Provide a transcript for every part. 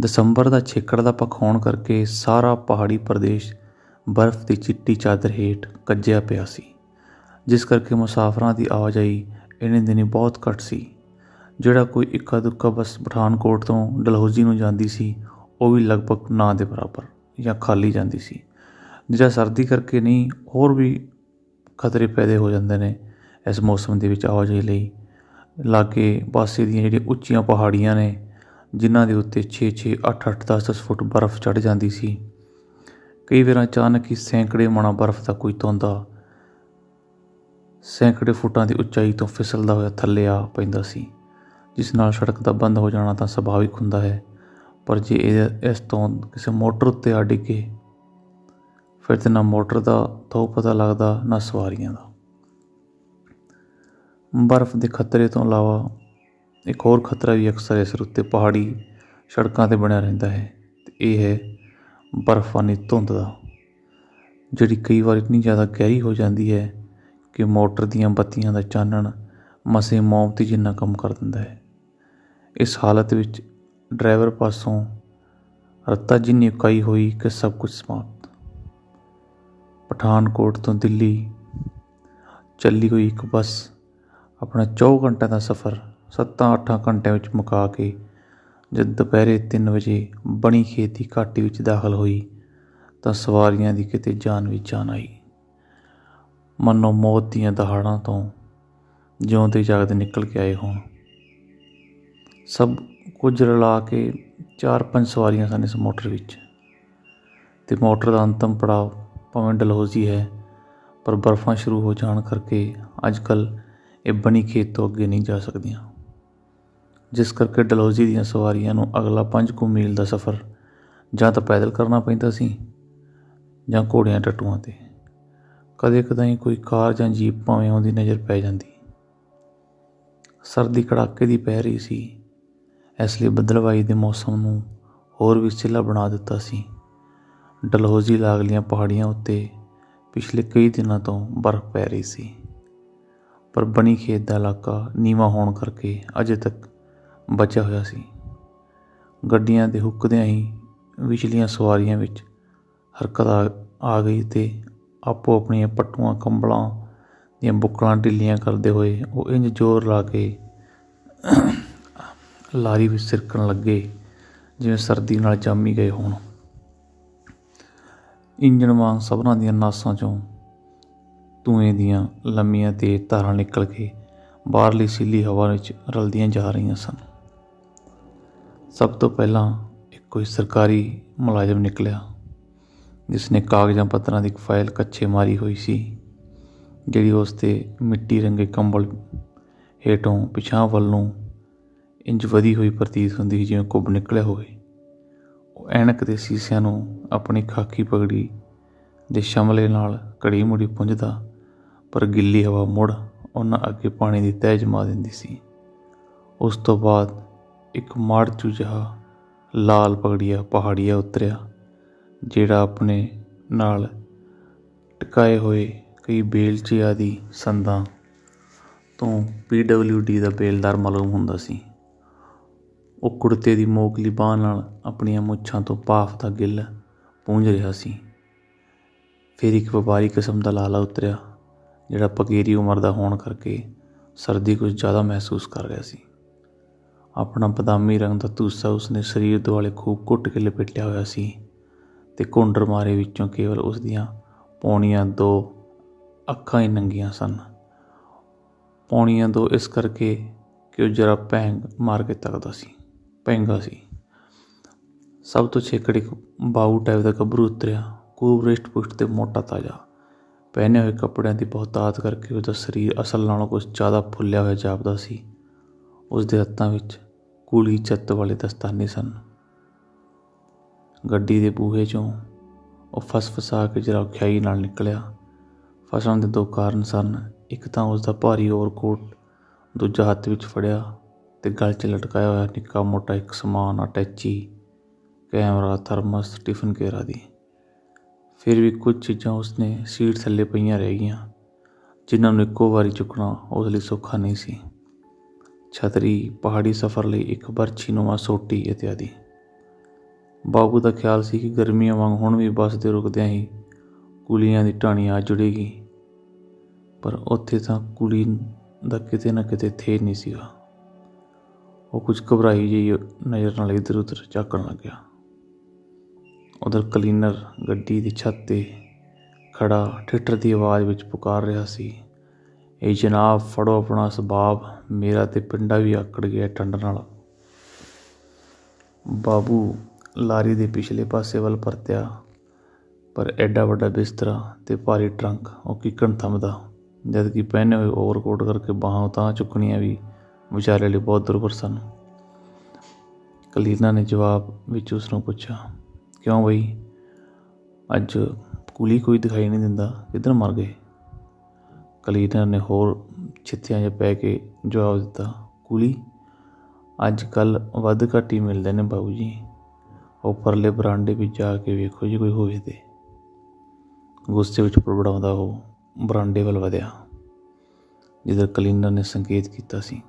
ਦਸੰਬਰ ਦਾ ਛੇਕੜ ਦਾ ਪਖਾਉਣ ਕਰਕੇ ਸਾਰਾ ਪਹਾੜੀ ਪ੍ਰਦੇਸ਼ ਬਰਫ਼ ਦੀ ਚਿੱਟੀ ਚਾਦਰ ਹੇਠ ਕੱਜਿਆ ਪਿਆ ਸੀ, ਜਿਸ ਕਰਕੇ ਮੁਸਾਫਰਾਂ ਦੀ ਆਵਾਜਾਈ ਇਹਨੇ ਦਿਨੀ ਬਹੁਤ ਘੱਟ ਸੀ। ਜਿਹੜਾ ਕੋਈ ਇੱਕਾ ਦੁੱਕਾ ਬਸ ਪਠਾਨਕੋਟ ਤੋਂ ਡਲਹੌਜ਼ੀ ਨੂੰ ਜਾਂਦੀ ਸੀ, ਉਹ ਵੀ ਲਗਭਗ ਨਾ ਦੇ ਬਰਾਬਰ ਜਾਂ ਖਾਲੀ ਜਾਂਦੀ ਸੀ। ਜਿਹੜਾ ਸਰਦੀ ਕਰਕੇ ਨਹੀਂ, ਹੋਰ ਵੀ ਖਤਰੇ ਪੈਦੇ ਹੋ ਜਾਂਦੇ ਨੇ ਇਸ ਮੌਸਮ ਦੇ ਵਿੱਚ ਆਵਾਜਾਈ ਲਈ। ਲਾਗੇ ਪਾਸੇ ਦੀਆਂ ਜਿਹੜੀਆਂ ਉੱਚੀਆਂ ਪਹਾੜੀਆਂ ਨੇ ਜਿਨ੍ਹਾਂ ਦੇ ਉੱਤੇ 6 6 8 8 10 10 ਫੁੱਟ ਬਰਫ਼ ਚੜ ਜਾਂਦੀ ਸੀ। ਕਈ ਵਾਰ ਅਚਾਨਕ ਹੀ ਸੈਂਕੜੇ ਮਣਾ ਬਰਫ਼ ਦਾ ਕੋਈ ਤੋਂਦਾ ਸੈਂਕੜੇ ਫੁੱਟਾਂ ਦੀ ਉਚਾਈ ਤੋਂ ਫਿਸਲਦਾ ਹੋਇਆ ਥੱਲੇ ਆ ਪੈਂਦਾ ਸੀ, ਜਿਸ ਨਾਲ ਸੜਕ ਦਾ ਬੰਦ ਹੋ ਜਾਣਾ ਤਾਂ ਸੁਭਾਵਿਕ ਹੁੰਦਾ ਹੈ। ਪਰ ਜੇ ਇਹ ਇਸ ਤੋਂ ਕਿਸੇ ਮੋਟਰ ਉੱਤੇ ਆ ਡਿੱਗੇ, ਫਿਰ ਤੇ ਨਾ ਮੋਟਰ ਦਾ ਥੋ ਪਤਾ ਲੱਗਦਾ, ਨਾ ਸਵਾਰੀਆਂ ਦਾ। ਬਰਫ਼ ਦੇ ਖਤਰੇ ਤੋਂ ਇਲਾਵਾ ਇੱਕ ਹੋਰ ਖਤਰਾ ਵੀ ਅਕਸਰ ਇਸ ਰੁੱਤੇ ਪਹਾੜੀ ਸੜਕਾਂ ਤੇ ਬਣਿਆ ਰਹਿੰਦਾ ਹੈ ਅਤੇ ਇਹ ਹੈ ਬਰਫ਼ਾਨੀ ਧੁੰਦ ਦਾ। ਜਿਹੜੀ ਕਈ ਵਾਰ ਇੰਨੀ ਜ਼ਿਆਦਾ ਗਹਿਰੀ ਹੋ ਜਾਂਦੀ ਹੈ ਕਿ ਮੋਟਰ ਦੀਆਂ ਬੱਤੀਆਂ ਦਾ ਚਾਨਣ ਮਸੇ ਮੋਮਬੱਤੀ ਜਿੰਨਾ ਕੰਮ ਕਰ ਦਿੰਦਾ ਹੈ। ਇਸ ਹਾਲਤ ਵਿੱਚ ਡਰਾਈਵਰ ਪਾਸੋਂ ਰੱਤਾ ਜਿੰਨੀ ਉਕਾਈ ਹੋਈ ਕਿ ਸਭ ਕੁਝ ਸਮਾਪਤ। ਪਠਾਨਕੋਟ ਤੋਂ ਦਿੱਲੀ ਚੱਲੀ ਹੋਈ ਇੱਕ ਬੱਸ ਆਪਣਾ 24 ਘੰਟਿਆਂ ਦਾ ਸਫ਼ਰ 7-8 ਘੰਟਿਆਂ ਵਿੱਚ ਮੁਕਾ ਕੇ ਜਦ ਦੁਪਹਿਰੇ ਤਿੰਨ ਵਜੇ ਬਣੀ ਖੇਤ ਦੀ ਘਾਟੀ ਵਿੱਚ ਦਾਖਲ ਹੋਈ ਤਾਂ ਸਵਾਰੀਆਂ ਦੀ ਕਿਤੇ ਜਾਨ ਵਿੱਚ ਜਾਨ ਆਈ। ਮਨੋ ਮੌਤ ਦੀਆਂ ਦਹਾੜਾਂ ਤੋਂ ਜਿਉਂਦੇ ਜਾਗਦੇ ਨਿਕਲ ਕੇ ਆਏ ਹੋਣ। ਸਭ ਕੁਝ ਰਲਾ ਕੇ ਚਾਰ ਪੰਜ ਸਵਾਰੀਆਂ ਸਨ ਇਸ ਮੋਟਰ ਵਿੱਚ। ਤੇ ਮੋਟਰ ਦਾ ਅੰਤਮ ਪੜਾਅ ਭਾਵੇਂ ਡਲਹੌਜ਼ੀ ਹੈ, ਪਰ ਬਰਫ਼ਾਂ ਸ਼ੁਰੂ ਹੋ ਜਾਣ ਕਰਕੇ ਅੱਜ ਕੱਲ ਇਹ ਬਣੀ ਖੇਤ ਤੋਂ ਅੱਗੇ ਨਹੀਂ ਜਾ ਸਕਦੀਆਂ। ਜਿਸ ਕਰਕੇ ਡਲਹੌਜ਼ੀ ਦੀਆਂ ਸਵਾਰੀਆਂ ਨੂੰ ਅਗਲਾ ਪੰਜ ਕੁ ਮੀਲ ਦਾ ਸਫ਼ਰ ਜਾਂ ਤਾਂ ਪੈਦਲ ਕਰਨਾ ਪੈਂਦਾ ਸੀ ਜਾਂ ਘੋੜਿਆਂ ਟੱਟੂਆਂ ਤੇ। ਕਦੇ ਕਦਾਈ ਕੋਈ ਕਾਰ ਜਾਂ ਜੀਪ ਭਾਵੇਂ ਆਉਂਦੀ ਨਜ਼ਰ ਪੈ ਜਾਂਦੀ। ਸਰਦੀ ਕੜਾਕੇ ਦੀ ਪੈ ਰਹੀ ਸੀ, ਇਸ ਲਈ ਬੱਦਲਵਾਈ ਦੇ ਮੌਸਮ ਨੂੰ ਹੋਰ ਵੀ ਸਿੱਲਾ ਬਣਾ ਦਿੱਤਾ ਸੀ। ਡਲਹੌਜ਼ੀ ਲਾਗਲੀਆਂ ਪਹਾੜੀਆਂ ਉੱਤੇ ਪਿਛਲੇ ਕਈ ਦਿਨਾਂ ਤੋਂ ਬਰਫ਼ ਪੈ ਰਹੀ ਸੀ, ਪਰ ਬਣੀ ਖੇਤ ਦਾ ਇਲਾਕਾ ਨੀਵਾਂ ਹੋਣ ਕਰਕੇ ਅਜੇ ਤੱਕ ਬਚਿਆ ਹੋਇਆ ਸੀ। ਗੱਡੀਆਂ ਦੇ ਹੁੱਕਦਿਆਂ ਹੀ ਵਿਚਲੀਆਂ ਸਵਾਰੀਆਂ ਵਿੱਚ ਹਰਕਤ ਆ ਆ ਗਈ ਤੇ ਆਪੋ ਆਪਣੀਆਂ ਪੱਟੂਆਂ, ਕੰਬਲਾਂ ਦੀਆਂ ਬੁੱਕਲਾਂ ਢਿੱਲੀਆਂ ਕਰਦੇ ਹੋਏ ਉਹ ਇੰਜ ਜ਼ੋਰ ਲਾ ਕੇ ਲਾਰੀ ਵਿੱਚ ਸਿਰਕਣ ਲੱਗੇ, ਜਿਵੇਂ ਸਰਦੀ ਨਾਲ ਜਾਮੀ ਗਏ ਹੋਣ। ਇੰਜਣ ਵਾਂਗ ਸਭਨਾਂ ਦੀਆਂ ਨਾਸਾਂ ਚੋਂ ਧੂਏ ਦੀਆਂ ਲੰਮੀਆਂ ਤੇ ਧਾਰਾਂ ਨਿਕਲ ਕੇ ਬਾਹਰਲੀ ਸੀਲੀ ਹਵਾ ਵਿੱਚ ਰਲਦੀਆਂ ਜਾ ਰਹੀਆਂ ਸਨ। ਸਭ ਤੋਂ ਪਹਿਲਾਂ ਇੱਕ ਕੋਈ ਸਰਕਾਰੀ ਮੁਲਾਜ਼ਮ ਨਿਕਲਿਆ ਜਿਸ ਨੇ ਕਾਗਜ਼ਾਂ ਪੱਤਰਾਂ ਦੀ ਇੱਕ ਫਾਈਲ ਕੱਛੇ ਮਾਰੀ ਹੋਈ ਸੀ, ਜਿਹੜੀ ਉਸ ਤੇ ਮਿੱਟੀ ਰੰਗੇ ਕੰਬਲ ਹੇਠੋਂ ਪਿਛਾਂ ਵੱਲ ਨੂੰ ਇੰਜ ਵਧੀ ਹੋਈ ਪ੍ਰਤੀਤ ਹੁੰਦੀ ਸੀ ਜਿਵੇਂ ਕੁੱਬ ਨਿਕਲਿਆ ਹੋਵੇ। ਉਹ ਐਨਕ ਦੇ ਸੀਸਿਆਂ ਨੂੰ ਆਪਣੀ ਖਾਕੀ ਪਗੜੀ ਦੇ ਸ਼ਮਲੇ ਨਾਲ ਘੜੀ ਮੁੜੀ ਪੁੰਝਦਾ, ਪਰ ਗਿੱਲੀ ਹਵਾ ਮੁੜ ਉਹਨਾਂ ਅੱਗੇ ਪਾਣੀ ਦੀ ਤਹਿ ਜਮਾ ਦਿੰਦੀ ਸੀ। ਉਸ ਤੋਂ ਬਾਅਦ ਇੱਕ ਮਾੜਚੂ ਜਿਹਾ ਲਾਲ ਪਗੜੀਆ ਪਹਾੜੀਆ ਉਤਰਿਆ, ਜਿਹੜਾ ਆਪਣੇ ਨਾਲ ਟਿਕਾਏ ਹੋਏ ਕਈ ਬੇਲਚੇ ਆਦਿ ਸੰਦਾਂ ਤੋਂ ਪੀਡਬਲਯੂਡੀ ਦਾ ਬੇਲਦਾਰ ਮਾਲੂਮ ਹੁੰਦਾ ਸੀ। ਉਹ ਕੁੜਤੇ ਦੀ ਮੋਕਲੀ ਬਾਹ ਨਾਲ ਆਪਣੀਆਂ ਮੁੱਛਾਂ ਤੋਂ ਭਾਫ ਦਾ ਗਿੱਲ ਪੂੰਝ ਰਿਹਾ ਸੀ। ਫਿਰ ਇੱਕ ਵਪਾਰੀ ਕਿਸਮ ਦਾ ਲਾਲਾ ਉਤਰਿਆ, ਜਿਹੜਾ ਪਕੇਰੀ ਉਮਰ ਦਾ ਹੋਣ ਕਰਕੇ ਸਰਦੀ ਕੁਝ ਜ਼ਿਆਦਾ ਮਹਿਸੂਸ ਕਰ ਰਿਹਾ ਸੀ। ਆਪਣਾ ਬਦਾਮੀ ਰੰਗ ਦਾ ਧੂਸਾ ਉਸਨੇ ਸਰੀਰ ਦੁਆਲੇ ਖੂਬ ਘੁੱਟ ਕੇ ਲਪੇਟਿਆ ਹੋਇਆ ਸੀ ਤੇ ਘੁੰਡਰ ਮਾਰੇ ਵਿੱਚੋਂ ਕੇਵਲ ਉਸ ਦੀਆਂ ਪੌਣੀਆਂ ਦੋ ਅੱਖਾਂ ਹੀ ਨੰਗੀਆਂ ਸਨ। ਪੌਣੀਆਂ ਦੋ ਇਸ ਕਰਕੇ ਕਿ ਉਹ ਜਰਾ ਭੈਂਗ ਮਾਰ ਕੇ ਤੱਕਦਾ ਸੀ ਪੈਂਗਾ ਸੀ। ਸਭ ਤੋਂ ਛੇਕੜੀ ਬਾਊ ਟਾਈਪ ਦਾ ਗੱਭਰੂ ਉਤਰਿਆ, ਖੂਬ ਰਿਸ਼ਟ ਪੁਸ਼ਟ ਤੇ ਮੋਟਾ ਤਾਜਾ। ਪਹਿਨੇ ਹੋਏ ਕੱਪੜਿਆਂ ਦੀ ਬਹੁਤਾਤ ਕਰਕੇ ਉਹਦਾ ਸਰੀਰ ਅਸਲ ਨਾਲੋਂ ਕੁਝ ਜ਼ਿਆਦਾ ਫੁੱਲਿਆ ਹੋਇਆ ਜਾਪਦਾ ਸੀ। ਉਸ ਦੇ ਹੱਥਾਂ ਵਿੱਚ ਕੂਲੀ ਛੱਤ ਵਾਲੇ ਦਸਤਾਨੇ ਸਨ। ਗੱਡੀ ਦੇ ਬੂਹੇ 'ਚੋਂ ਉਹ ਫਸਫਸਾ ਕੇ ਜਰਾ ਖਿਆਈ ਨਾਲ ਨਿਕਲਿਆ। ਫਸਣ ਦੇ ਦੋ ਕਾਰਨ ਸਨ। ਇੱਕ ਤਾਂ ਉਸ ਦਾ ਭਾਰੀ ਓਵਰਕੋਟ ਦੂਜਾ ਹੱਥ ਵਿੱਚ ਫੜਿਆ ਤੇ ਗਲ 'ਚ ਲਟਕਾਇਆ ਹੋਇਆ ਨਿੱਕਾ ਮੋਟਾ ਇੱਕ ਸਮਾਨ, ਅਟੈਚੀ, ਕੈਮਰਾ, ਥਰਮਸ ਟਿਫਨ ਕੇਰਾ ਦੀ ਫਿਰ ਵੀ ਕੁਝ ਚੀਜ਼ਾਂ ਉਸਨੇ ਸੀਟ ਥੱਲੇ ਪਈਆਂ ਰਹਿ ਗਈਆਂ, ਜਿਨ੍ਹਾਂ ਨੂੰ ਇੱਕੋ ਵਾਰੀ ਚੁੱਕਣਾ ਉਸ ਲਈ ਸੌਖਾ ਨਹੀਂ ਸੀ। ਛਤਰੀ, ਪਹਾੜੀ ਸਫ਼ਰ ਲਈ ਇੱਕ ਬਰਛੀ ਨੂੰਆ ਸੋਟੀ ਇਤਿਆਦੀ। ਬਾਬੂ ਦਾ ਖਿਆਲ ਸੀ ਕਿ ਗਰਮੀਆਂ ਵਾਂਗ ਹੁਣ ਵੀ ਬੱਸ ਦੇ ਰੁਕਦਿਆਂ ਹੀ ਕੁਲੀਆਂ ਦੀ ਟਾਣੀ ਆ ਜੁੜੇਗੀ। ਪਰ ਉੱਥੇ ਤਾਂ ਕੁਲੀ ਦਾ ਕਿਤੇ ਨਾ ਕਿਤੇ ਥੇ ਨਹੀਂ ਸੀਗਾ। ਉਹ ਕੁਝ ਘਬਰਾਈ ਜਿਹੀ ਨਜ਼ਰ ਨਾਲ ਇੱਧਰ ਉੱਧਰ ਝਾਕਣ ਲੱਗਿਆ। ਉਧਰ ਕਲੀਨਰ ਗੱਡੀ ਦੀ ਛੱਤ ਤੇ ਖੜਾ ਠਿੱਟਰ ਦੀ ਆਵਾਜ਼ ਵਿੱਚ ਪੁਕਾਰ ਰਿਹਾ ਸੀ ਇਹ ਜਨਾਬ, ਫੜੋ ਆਪਣਾ ਸਬਾਬ। ਮੇਰਾ ਤੇ ਪਿੰਡਾ ਵੀ ਆਕੜ ਗਿਆ ਠੰਡ ਨਾਲ। ਬਾਬੂ ਲਾਰੀ ਦੇ ਪਿਛਲੇ ਪਾਸੇ ਵੱਲ ਪਰਤਿਆ, ਪਰ ਐਡਾ ਵੱਡਾ ਬਿਸਤਰਾ ਤੇ ਭਾਰੀ ਟਰੰਕ, ਉਹ ਕਿਕਣ ਥੰਮਦਾ। ਜਦ ਕਿ ਪਹਿਨੇ ਹੋਏ ਓਵਰਕੋਟ ਕਰਕੇ ਬਾਹਾਂ ਤਾਂ ਚੁੱਕਣੀਆਂ ਵੀ ਵਿਚਾਰੇ ਲਈ ਬਹੁਤ ਦੁਰਬਰ ਸਨ। ਕਲੀਨਾ ਨੇ ਜਵਾਬ ਵਿੱਚ ਉਸ ਨੂੰ ਪੁੱਛਿਆ, ਕਿਉਂ ਬਈ? ਅੱਜ ਕੁਲੀ ਕੋਈ ਦਿਖਾਈ ਨਹੀਂ ਦਿੰਦਾ। ਕਿੱਧਰ ਮਰ ਗਏ? ਕਲੀਨਾ ਨੇ ਹੋਰ ਛਿੱਤਿਆਂ 'ਚ ਪੈ ਕੇ ਜਵਾਬ ਦਿੱਤਾ, ਕੁਲੀ, ਅੱਜ ਕੱਲ ਵੱਧ ਘੱਟ ਹੀ ਮਿਲਦੇ ਨੇ ਬਾਬੂ ਜੀ। ਉਹ ਪਰਲੇ ਬਰਾਂਡੇ ਵਿੱਚ ਜਾ ਕੇ ਵੇਖੋ ਜੀ ਕੋਈ ਹੋਵੇ ਤੇ। ਗੁੱਸੇ ਵਿੱਚ ਪੜਪੜਾਉਂਦਾ ਉਹ ਬਰਾਂਡੇ ਵੱਲ ਵਧਿਆ, ਜਿੱਧਰ ਕਲੀਨਰ ਨੇ ਸੰਕੇਤ ਕੀਤਾ ਸੀ।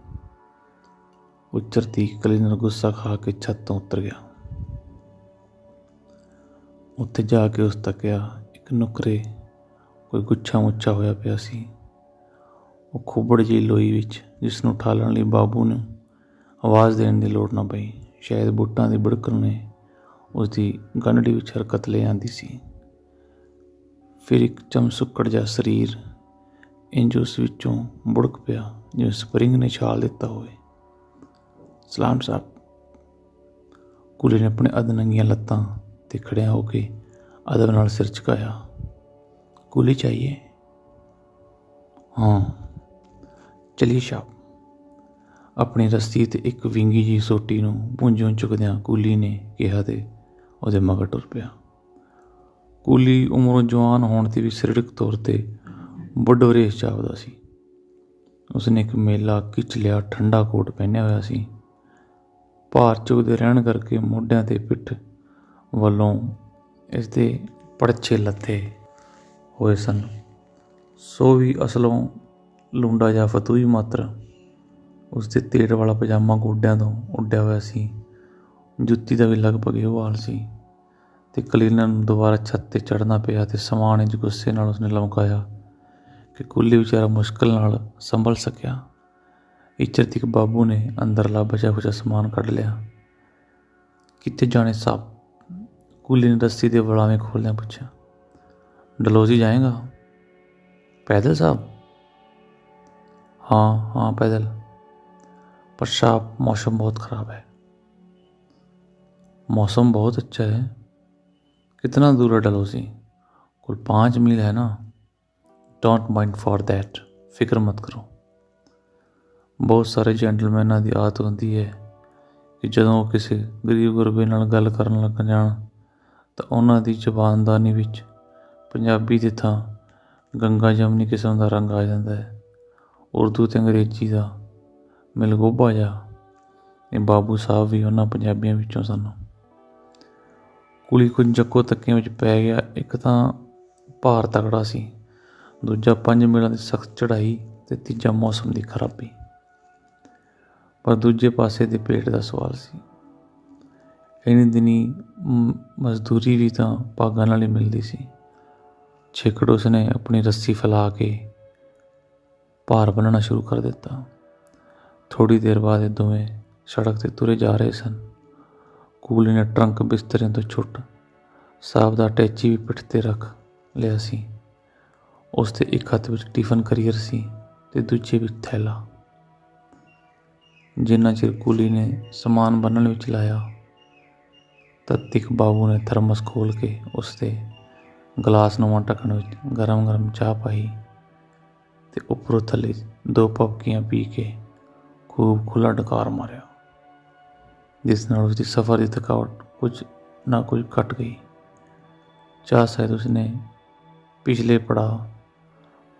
ਉੱਚਰਤੀ ਕਲੀਨਰ ਗੁੱਸਾ ਖਾ ਕੇ ਛੱਤ ਤੋਂ ਉਤਰ ਗਿਆ। ਉੱਥੇ ਜਾ ਕੇ ਉਸ ਤੱਕਿਆ ਇੱਕ ਨੁਕਰੇ ਕੋਈ ਗੁੱਛਾ ਮੁੱਛਾ ਹੋਇਆ ਪਿਆ ਸੀ। ਉਹ ਖੁੱਬੜ ਜਿਹੀ ਲੋਈ ਵਿੱਚ ਜਿਸ ਨੂੰ ਠਾਲਣ ਲਈ ਬਾਬੂ ਨੂੰ ਆਵਾਜ਼ ਦੇਣ ਦੀ ਲੋੜ ਨਾ ਪਈ। ਸ਼ਾਇਦ ਬੁੱਟਾਂ ਦੀ ਬੜਕਣ ਨੇ ਉਸ ਦੀ ਗੰਢੜੀ ਵਿੱਚ ਹਰਕਤ ਲੈ ਆਂਦੀ ਸੀ। ਫਿਰ ਇੱਕ ਚਮਸੁੱਕੜ ਜਿਹਾ ਸਰੀਰ ਇੰਜ ਉਸ ਵਿੱਚੋਂ ਬੁੜਕ ਪਿਆ, ਜਿਵੇਂ ਸਪਰਿੰਗ ਨੇ ਛਾਲ ਦਿੱਤਾ ਹੋਵੇ। ਸਲਾਮ ਸਾਹਿਬ, ਕੁਲੀ ਨੇ ਆਪਣੇ ਅਧਨੰਗੀਆਂ ਲੱਤਾਂ ਤੇ ਖੜਿਆ ਹੋ ਕੇ ਅਦਬ ਨਾਲ ਸਿਰ ਝੁਕਾਇਆ। ਕੁਲੀ ਚਾਹੀਏ? ਹਾਂ। ਚਲੀ ਛਾਪ ਆਪਣੀ ਰਸਤੀ ਤੇ ਇੱਕ ਵਿੰਗੀ ਜੀ ਸੋਟੀ ਨੂੰ ਪੁੰਜੋਂ ਚੁੱਕਦਿਆਂ ਕੁਲੀ ਨੇ ਕਿਹਾ ਤੇ ਉਹਦੇ ਮਗਰ ਟੁਰ ਪਿਆ। ਕੂਲੀ ਉਮਰੋਂ ਜਵਾਨ ਹੋਣ ਤੇ ਵੀ ਸਰੀਰਕ ਤੌਰ ਤੇ ਵੱਡੋ ਰੇਸ ਸੀ। ਉਸਨੇ ਇੱਕ ਮੇਲਾ ਖਿੱਚ ਲਿਆ ਠੰਡਾ ਕੋਟ ਪਹਿਨਿਆ ਹੋਇਆ ਸੀ। ਭਾਰ ਚੁੱਕਦੇ ਰਹਿਣ ਕਰਕੇ ਮੋਢਿਆਂ ਤੇ ਪਿੱਠ ਵੱਲੋਂ ਇਸ ਦੇ ਪੜਛੇ ਲੱਥੇ ਹੋਏ ਸਨ। ਸੋ ਵੀ ਅਸਲੋਂ ਲੂੰਡਾ ਜਾਂ ਫਤੂਈ ਮਾਤਰ। ਉਸ ਦੇ ਤੇੜ ਵਾਲਾ ਪਜਾਮਾ ਗੋਡਿਆਂ ਤੋਂ ਉੱਡਿਆ ਹੋਇਆ ਸੀ। ਜੁੱਤੀ ਦਾ ਵੀ ਲਗਭਗ ਇਹੋ ਹਾਲ ਸੀ। ਤੇ ਕਲੀਨਰ ਨੂੰ ਦੁਬਾਰਾ ਛੱਤ ਤੇ ਚੜ੍ਹਨਾ ਪਿਆ ਤੇ ਸਮਾਨ ਇੰਜ ਗੁੱਸੇ ਨਾਲ ਉਸਨੇ ਲਮਕਾਇਆ ਕਿ ਕੁੱਲੀ ਵਿਚਾਰਾ ਮੁਸ਼ਕਲ ਨਾਲ ਸੰਭਲ ਸਕਿਆ। ਇਚਰਤਿਕ ਬਾਬੂ ਨੇ ਅੰਦਰਲਾ ਬਚਿਆ ਖੁਚਾ ਸਮਾਨ ਕੱਢ ਲਿਆ। ਕਿੱਥੇ ਜਾਣੇ ਸਾਹਿਬ ਕੁੱਲੀ ਨੇ ਰੱਸੀ ਦੇ ਵਲਾਵੇਂ ਖੋਲਦਿਆਂ ਪੁੱਛਿਆ। ਡਲੋਜੀ ਜਾਏਗਾ? ਪੈਦਲ ਸਾਹਿਬ हाँ हाँ पैदल पर साहब मौसम बहुत ख़राब है मौसम बहुत अच्छा है कितना दूर है डलोसी कुल पाँच मील है ना डोंट माइंड फॉर दैट ਫਿਕਰ ਮਤ ਕਰੋ ਬਹੁਤ ਸਾਰੇ ਜੈਂਟਲਮੈਨਾਂ ਦੀ ਆਦਤ ਹੁੰਦੀ ਹੈ ਕਿ ਜਦੋਂ ਉਹ ਕਿਸੇ ਗਰੀਬ ਗੁਰਬੇ ਨਾਲ ਗੱਲ ਕਰਨ ਲੱਗ ਜਾਣ ਤਾਂ ਉਹਨਾਂ ਦੀ ਜ਼ਬਾਨਦਾਨੀ ਵਿੱਚ ਪੰਜਾਬੀ ਦੀ ਥਾਂ ਗੰਗਾ ਜਮਨੀ ਕਿਸਮ ਦਾ ਰੰਗ ਆ ਜਾਂਦਾ ਹੈ ਉਰਦੂ ਅਤੇ ਅੰਗਰੇਜ਼ੀ ਦਾ ਮਿਲਗੋਬਾ ਜਿਹਾ। ਇਹ ਬਾਬੂ ਸਾਹਿਬ ਵੀ ਉਹਨਾਂ ਪੰਜਾਬੀਆਂ ਵਿੱਚੋਂ ਸਨ। ਕੁਲੀ ਕੁਝ ਜੱਕੋ ਤੱਕਿਆਂ ਵਿੱਚ ਪੈ ਗਿਆ। ਇੱਕ ਤਾਂ ਭਾਰ ਤਕੜਾ ਸੀ। ਦੂਜਾ ਪੰਜ ਮੀਲਾਂ ਦੀ ਸਖਤ ਚੜ੍ਹਾਈ ਤੇ ਤੀਜਾ ਮੌਸਮ ਦੀ ਖਰਾਬੀ। ਪਰ ਦੂਜੇ ਪਾਸੇ ਦੇ ਪੇਟ ਦਾ ਸਵਾਲ ਸੀ। ਇਨੀ ਦਿਨੀ ਮਜ਼ਦੂਰੀ ਵੀ ਤਾਂ ਭਾਗਾਂ ਨਾਲ ਹੀ ਮਿਲਦੀ ਸੀ। ਛੇਕੜ ਉਸਨੇ ਆਪਣੀ ਰੱਸੀ ਫੈਲਾ ਕੇ ਭਾਰ ਬੰਨਣਾ ਸ਼ੁਰੂ ਕਰ ਦਿੱਤਾ। ਥੋੜੀ ਦੇਰ ਬਾਅਦ ਇਹ ਦੋਵੇਂ ਸੜਕ ਤੇ ਤੁਰੇ ਜਾ ਰਹੇ ਸਨ। ਕੂਲੀ ਨੇ ਟਰੰਕ ਬਿਸਤਰੇ ਤੋਂ ਛੁੱਟ ਸਾਹਿਬ ਦਾ ਟੈਚੀ ਵੀ ਪਿੱਠ ਤੇ ਰੱਖ ਲਿਆ ਸੀ। ਉਸ ਦੇ ਇੱਕ ਹੱਥ ਵਿੱਚ ਟਿਫਨ ਕਰੀਅਰ ਸੀ ਤੇ ਦੂਜੇ ਵਿੱਚ ਥੈਲਾ। ਜਿੰਨਾ ਚਿਰ ਕੂਲੀ ਨੇ ਸਮਾਨ ਬੰਨਣ ਵਿੱਚ ਲਾਇਆ ਤਾਂ ਤਿੱਖ ਬਾਬੂ ਨੇ ਥਰਮਸ ਖੋਲ ਕੇ ਉਸ ਦੇ ਗਲਾਸ ਨੂੰ ਢੱਕਣ ਵਿੱਚ ਗਰਮ-ਗਰਮ ਚਾਹ ਪਾਈ। ਤੇ ਉੱਪਰੋਂ ਥੱਲੇ ਦੋ ਪੱਕੀਆਂ ਪੀ ਕੇ ਖੂਬ ਖੁੱਲਾ ਡਕਾਰ ਮਾਰਿਆ, ਜਿਸ ਨਾਲ ਉਸਦੀ ਸਫ਼ਰ ਦੀ ਥਕਾਵਟ ਕੁਝ ਨਾ ਕੁਝ ਘਟ ਗਈ। ਚਾਹ ਸ਼ਾਇਦ ਉਸਨੇ ਪਿਛਲੇ ਪੜਾ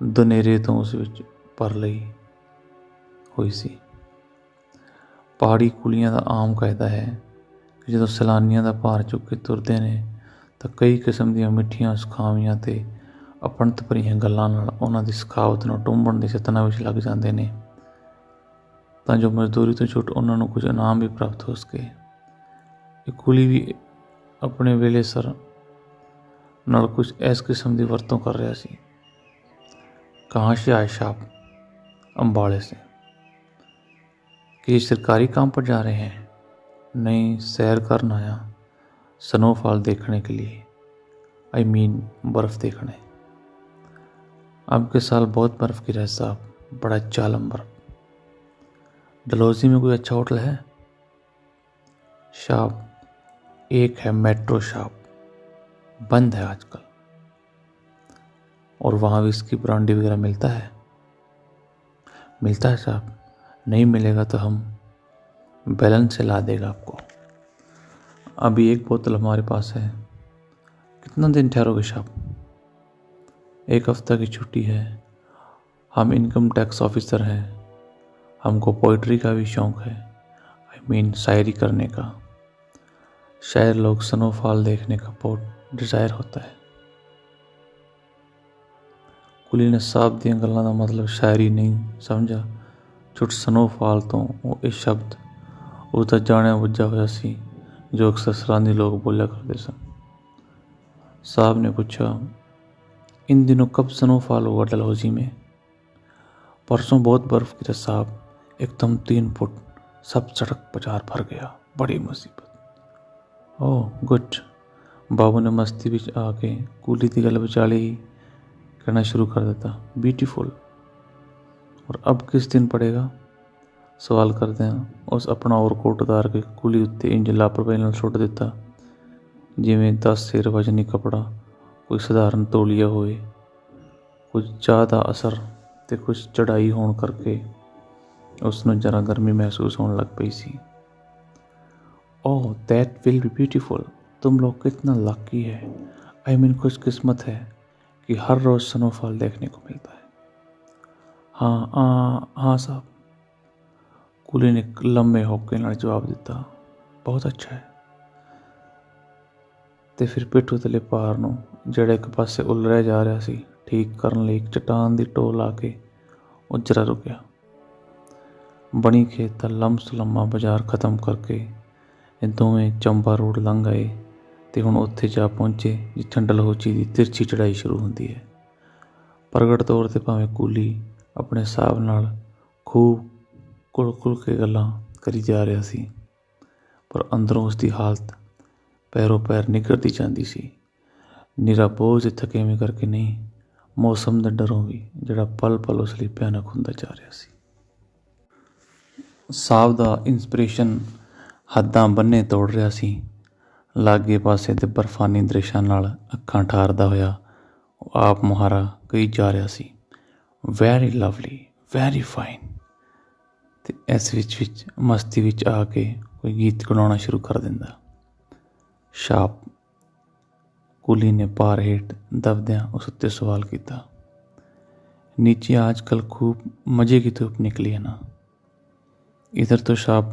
ਦਨੇਰੇ ਤੋਂ ਉਸ ਵਿੱਚ ਭਰ ਲਈ ਹੋਈ ਸੀ। ਪਹਾੜੀ ਕੁਲੀਆਂ ਦਾ ਆਮ ਕਾਇਦਾ ਹੈ ਕਿ ਜਦੋਂ ਸੈਲਾਨੀਆਂ ਦਾ ਭਾਰ ਚੁੱਕ ਕੇ ਤੁਰਦੇ ਨੇ ਤਾਂ ਕਈ ਕਿਸਮ ਦੀਆਂ ਮਿੱਠੀਆਂ ਸੁਖਾਵੀਆਂ ਤੇ ਅਪਣਤ ਭਰੀਆਂ ਗੱਲਾਂ ਨਾਲ ਉਹਨਾਂ ਦੀ ਸਖਾਵਤ ਨੂੰ ਟੁੰਬਣ ਦੇ ਯਤਨਾਂ ਵਿੱਚ ਲੱਗ ਜਾਂਦੇ ਨੇ ਤਾਂ ਜੋ ਮਜ਼ਦੂਰੀ ਤੋਂ ਛੁੱਟ ਉਹਨਾਂ ਨੂੰ ਕੁਝ ਇਨਾਮ ਵੀ ਪ੍ਰਾਪਤ ਹੋ ਸਕੇ ਇਹ ਕੁਲੀ ਵੀ ਆਪਣੇ ਵੇਲੇ ਸਰ ਨਾਲ ਕੁਝ ਇਸ ਕਿਸਮ ਦੀ ਵਰਤੋਂ ਕਰ ਰਿਹਾ ਸੀ ਕਹਾਂ से आए आप अम्बाड़े से कि सरकारी काम पर जा रहे हैं नहीं सैर करना आया स्नोफॉल देखने के लिए आई मीन बर्फ़ देखने अब के साल बहुत बर्फ़ गिरा है साहब, बड़ा चालम बर्फ़। डलोजी में कोई अच्छा होटल है? शॉप एक है मेट्रो शॉप बंद है आजकल। और वहाँ भी इसकी ब्रांडी वगैरह मिलता है? मिलता है साहब, नहीं मिलेगा तो हम बैलेंस से ला देगा आपको। अभी एक बोतल हमारे पास है। कितना दिन ठहरोगे साहब? एक हफ्ता की छुट्टी है हम इनकम टैक्स ऑफिसर हैं हमको पोइट्री का भी शौक़ है आई मीन शायरी करने का शायर लोग स्नोफॉल देखने का बहुत डिज़ायर होता है ਕੁਲੀ ਨੇ ਸਾਹਿਬ ਦੀਆਂ ਗੱਲਾਂ ਦਾ ਮਤਲਬ ਸ਼ਾਇਰੀ ਨਹੀਂ ਸਮਝਾ ਛੁੱਟ ਸਨੋਫਾਲ ਤੋਂ ਉਹ ਇਹ ਸ਼ਬਦ ਉਸ ਦਾ ਜਾਣਿਆ ਬੁੱਝਾ ਹੋਇਆ ਸੀ ਜੋ ਅਕਸਰ ਸਰਾਂਦੀ ਲੋਕ ਬੋਲਿਆ ਕਰਦੇ ਸਨ साहब ने पूछा इन दिनों कब स्नोफॉल हुआ डलहौजी में परसों बहुत बर्फ़ गिरा साहब एकदम तीन फुट सब सड़क बाजार भर गया बड़ी मुसीबत ओह गुड बाबू ने मस्ती ਵਿੱਚ ਆ ਕੇ ਕੂਲੀ ਦੀ ਗੱਲ ਵਿਚਾਲੇ ਹੀ कहना शुरू कर देता ब्यूटीफुल और अब किस दिन पड़ेगा ਸਵਾਲ ਕਰਦਿਆਂ ਉਸ ਆਪਣਾ ਓਵਰਕੋਟ ਉਤਾਰ ਕੇ ਕੁਲੀ ਉੱਤੇ ਇੰਜ ਲਾਪਰਵਾਹੀ ਨਾਲ ਸੁੱਟ ਦਿੱਤਾ ਜਿਵੇਂ 10 ਸਿਰ ਵਜਨੀ ਕਪੜਾ ਕੋਈ ਸਧਾਰਨ ਤੋਲੀਆ ਹੋਏ ਕੁਝ ਚਾਹ ਦਾ ਅਸਰ ਤੇ ਕੁਝ ਚੜਾਈ ਹੋਣ ਕਰਕੇ ਉਸ ਨੂੰ ਜਰਾ ਗਰਮੀ ਮਹਿਸੂਸ ਹੋਣ ਲੱਗ ਪਈ ਸੀ oh that will be beautiful तुम लोग कितना लकी है आई मीन खुश किस्मत है कि हर रोज़ स्नोफॉल देखने को मिलता है हाँ हाँ हाँ साहब ਕੁਲੀ ਨੇ ਇੱਕ ਲੰਮੇ ਹੋਕੇ ਨਾਲ ਜਵਾਬ ਦਿੱਤਾ ਬਹੁਤ ਅੱਛਾ ਹੈ ਤੇ ਫਿਰ ਪਿੱਠੂ ਤਲੇ ਪਾਰ ਨੂੰ ਜਿਹੜਾ ਇੱਕ ਪਾਸੇ ਉਲਰਿਆ ਜਾ ਰਿਹਾ ਸੀ, ਠੀਕ ਕਰਨ ਲਈ ਇੱਕ ਚਟਾਨ ਦੀ ਟੋਲ ਆ ਕੇ ਉਹ ਜਰਾ ਰੁਕਿਆ। ਬਣੀ ਖੇਤ ਦਾ ਲੰਮਸ ਲੰਮਾ ਬਾਜ਼ਾਰ ਖਤਮ ਕਰਕੇ ਇਹ ਦੋਵੇਂ ਚੰਬਾ ਰੋਡ ਲੰਘ ਆਏ ਤੇ ਹੁਣ ਉੱਥੇ ਜਾ ਪਹੁੰਚੇ, ਜਿੱਥੇ ਡਲਹੌਜੀ ਦੀ ਤਿਰਛੀ ਚੜਾਈ ਸ਼ੁਰੂ ਹੁੰਦੀ ਹੈ। ਪ੍ਰਗਟ ਤੌਰ ਤੇ ਭਾਵੇਂ ਕੂਲੀ ਆਪਣੇ ਹਿਸਾਬ ਨਾਲ ਖੂਬ ਕੁਲ ਕੁਲ ਕੇ ਗੱਲਾਂ ਕਰੀ ਜਾ ਰਿਹਾ ਸੀ, ਪਰ ਅੰਦਰੋਂ ਉਸ ਦੀ ਹਾਲਤ ਪੈਰੋਂ ਪੈਰ ਨਿਕਲਦੀ ਜਾਂਦੀ ਸੀ। ਨਿਰਾ ਬੋਝ ਥਕੇਵੇਂ ਕਰਕੇ ਨਹੀਂ? ਮੌਸਮ ਦੇ ਡਰੋਂ ਵੀ ਜਿਹੜਾ ਪਲ ਪਲ ਉਸ ਲਈ ਭਿਆਨਕ ਹੁੰਦਾ ਜਾ ਰਿਹਾ ਸੀ। ਸਾਬ ਦਾ ਇਨਸਪੀਰੇਸ਼ਨ ਹੱਦਾਂ ਬੰਨੇ ਤੋੜ ਰਿਹਾ ਸੀ। ਲਾਗੇ ਪਾਸੇ ਤੇ ਬਰਫਾਨੀ ਦ੍ਰਿਸ਼ਾਂ ਨਾਲ ਅੱਖਾਂ ਠਾਰਦਾ ਹੋਇਆ ਉਹ ਆਪ ਮੁਹਾਰਾ ਕਹੀ ਜਾ ਰਿਹਾ ਸੀ। ਵੈਰੀ ਲਵਲੀ ਵੈਰੀ ਫਾਈਨ ਤੇ ਇਸ ਵਿੱਚ ਵਿੱਚ ਮਸਤੀ ਵਿੱਚ ਆ ਕੇ ਕੋਈ ਗੀਤ ਗਾਉਣਾ ਸ਼ੁਰੂ ਕਰ ਦਿੰਦਾ। ਸ਼ਾਪ ਕੁਲੀ ਨੇ ਪਾਰ ਹੇਠ ਦਬਦਿਆਂ ਉਸ ਉੱਤੇ ਸਵਾਲ ਕੀਤਾ नीचे आजकल खूब मज़े की धूप निकली है ना इधर तो शाप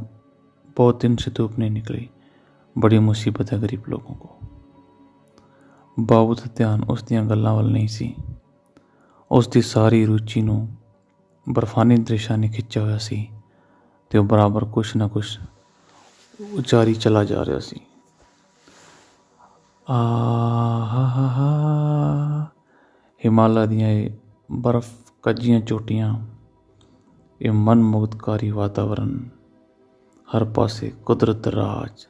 बहुत दिन से धूप नहीं निकली ਬੜੀ ਮੁਸੀਬਤ ਹੈ ਗਰੀਬ ਲੋਕਾਂ ਕੋ ਬਾਬੂ ਦਾ ਧਿਆਨ ਉਸ ਦੀਆਂ ਗੱਲਾਂ ਵੱਲ ਨਹੀਂ ਸੀ ਉਸ ਦੀ ਸਾਰੀ ਰੁਚੀ ਨੂੰ ਬਰਫਾਨੀ ਦ੍ਰਿਸ਼ਾਂ ਨੇ ਖਿੱਚਿਆ ਹੋਇਆ ਸੀ ਤੇ ਉਹ ਬਰਾਬਰ ਕੁਛ ਨਾ ਕੁਛ ਉਚਾਰੀ ਚਲਾ ਜਾ ਰਿਹਾ ਸੀ ਆ ਹਿਮਾਲਾ ਦੀਆਂ ਇਹ ਬਰਫ਼ ਕੱਜੀਆਂ ਚੋਟੀਆਂ, ਇਹ ਮਨਮੁਗਕਾਰੀ ਵਾਤਾਵਰਨ, ਹਰ ਪਾਸੇ ਕੁਦਰਤ ਰਾਜ।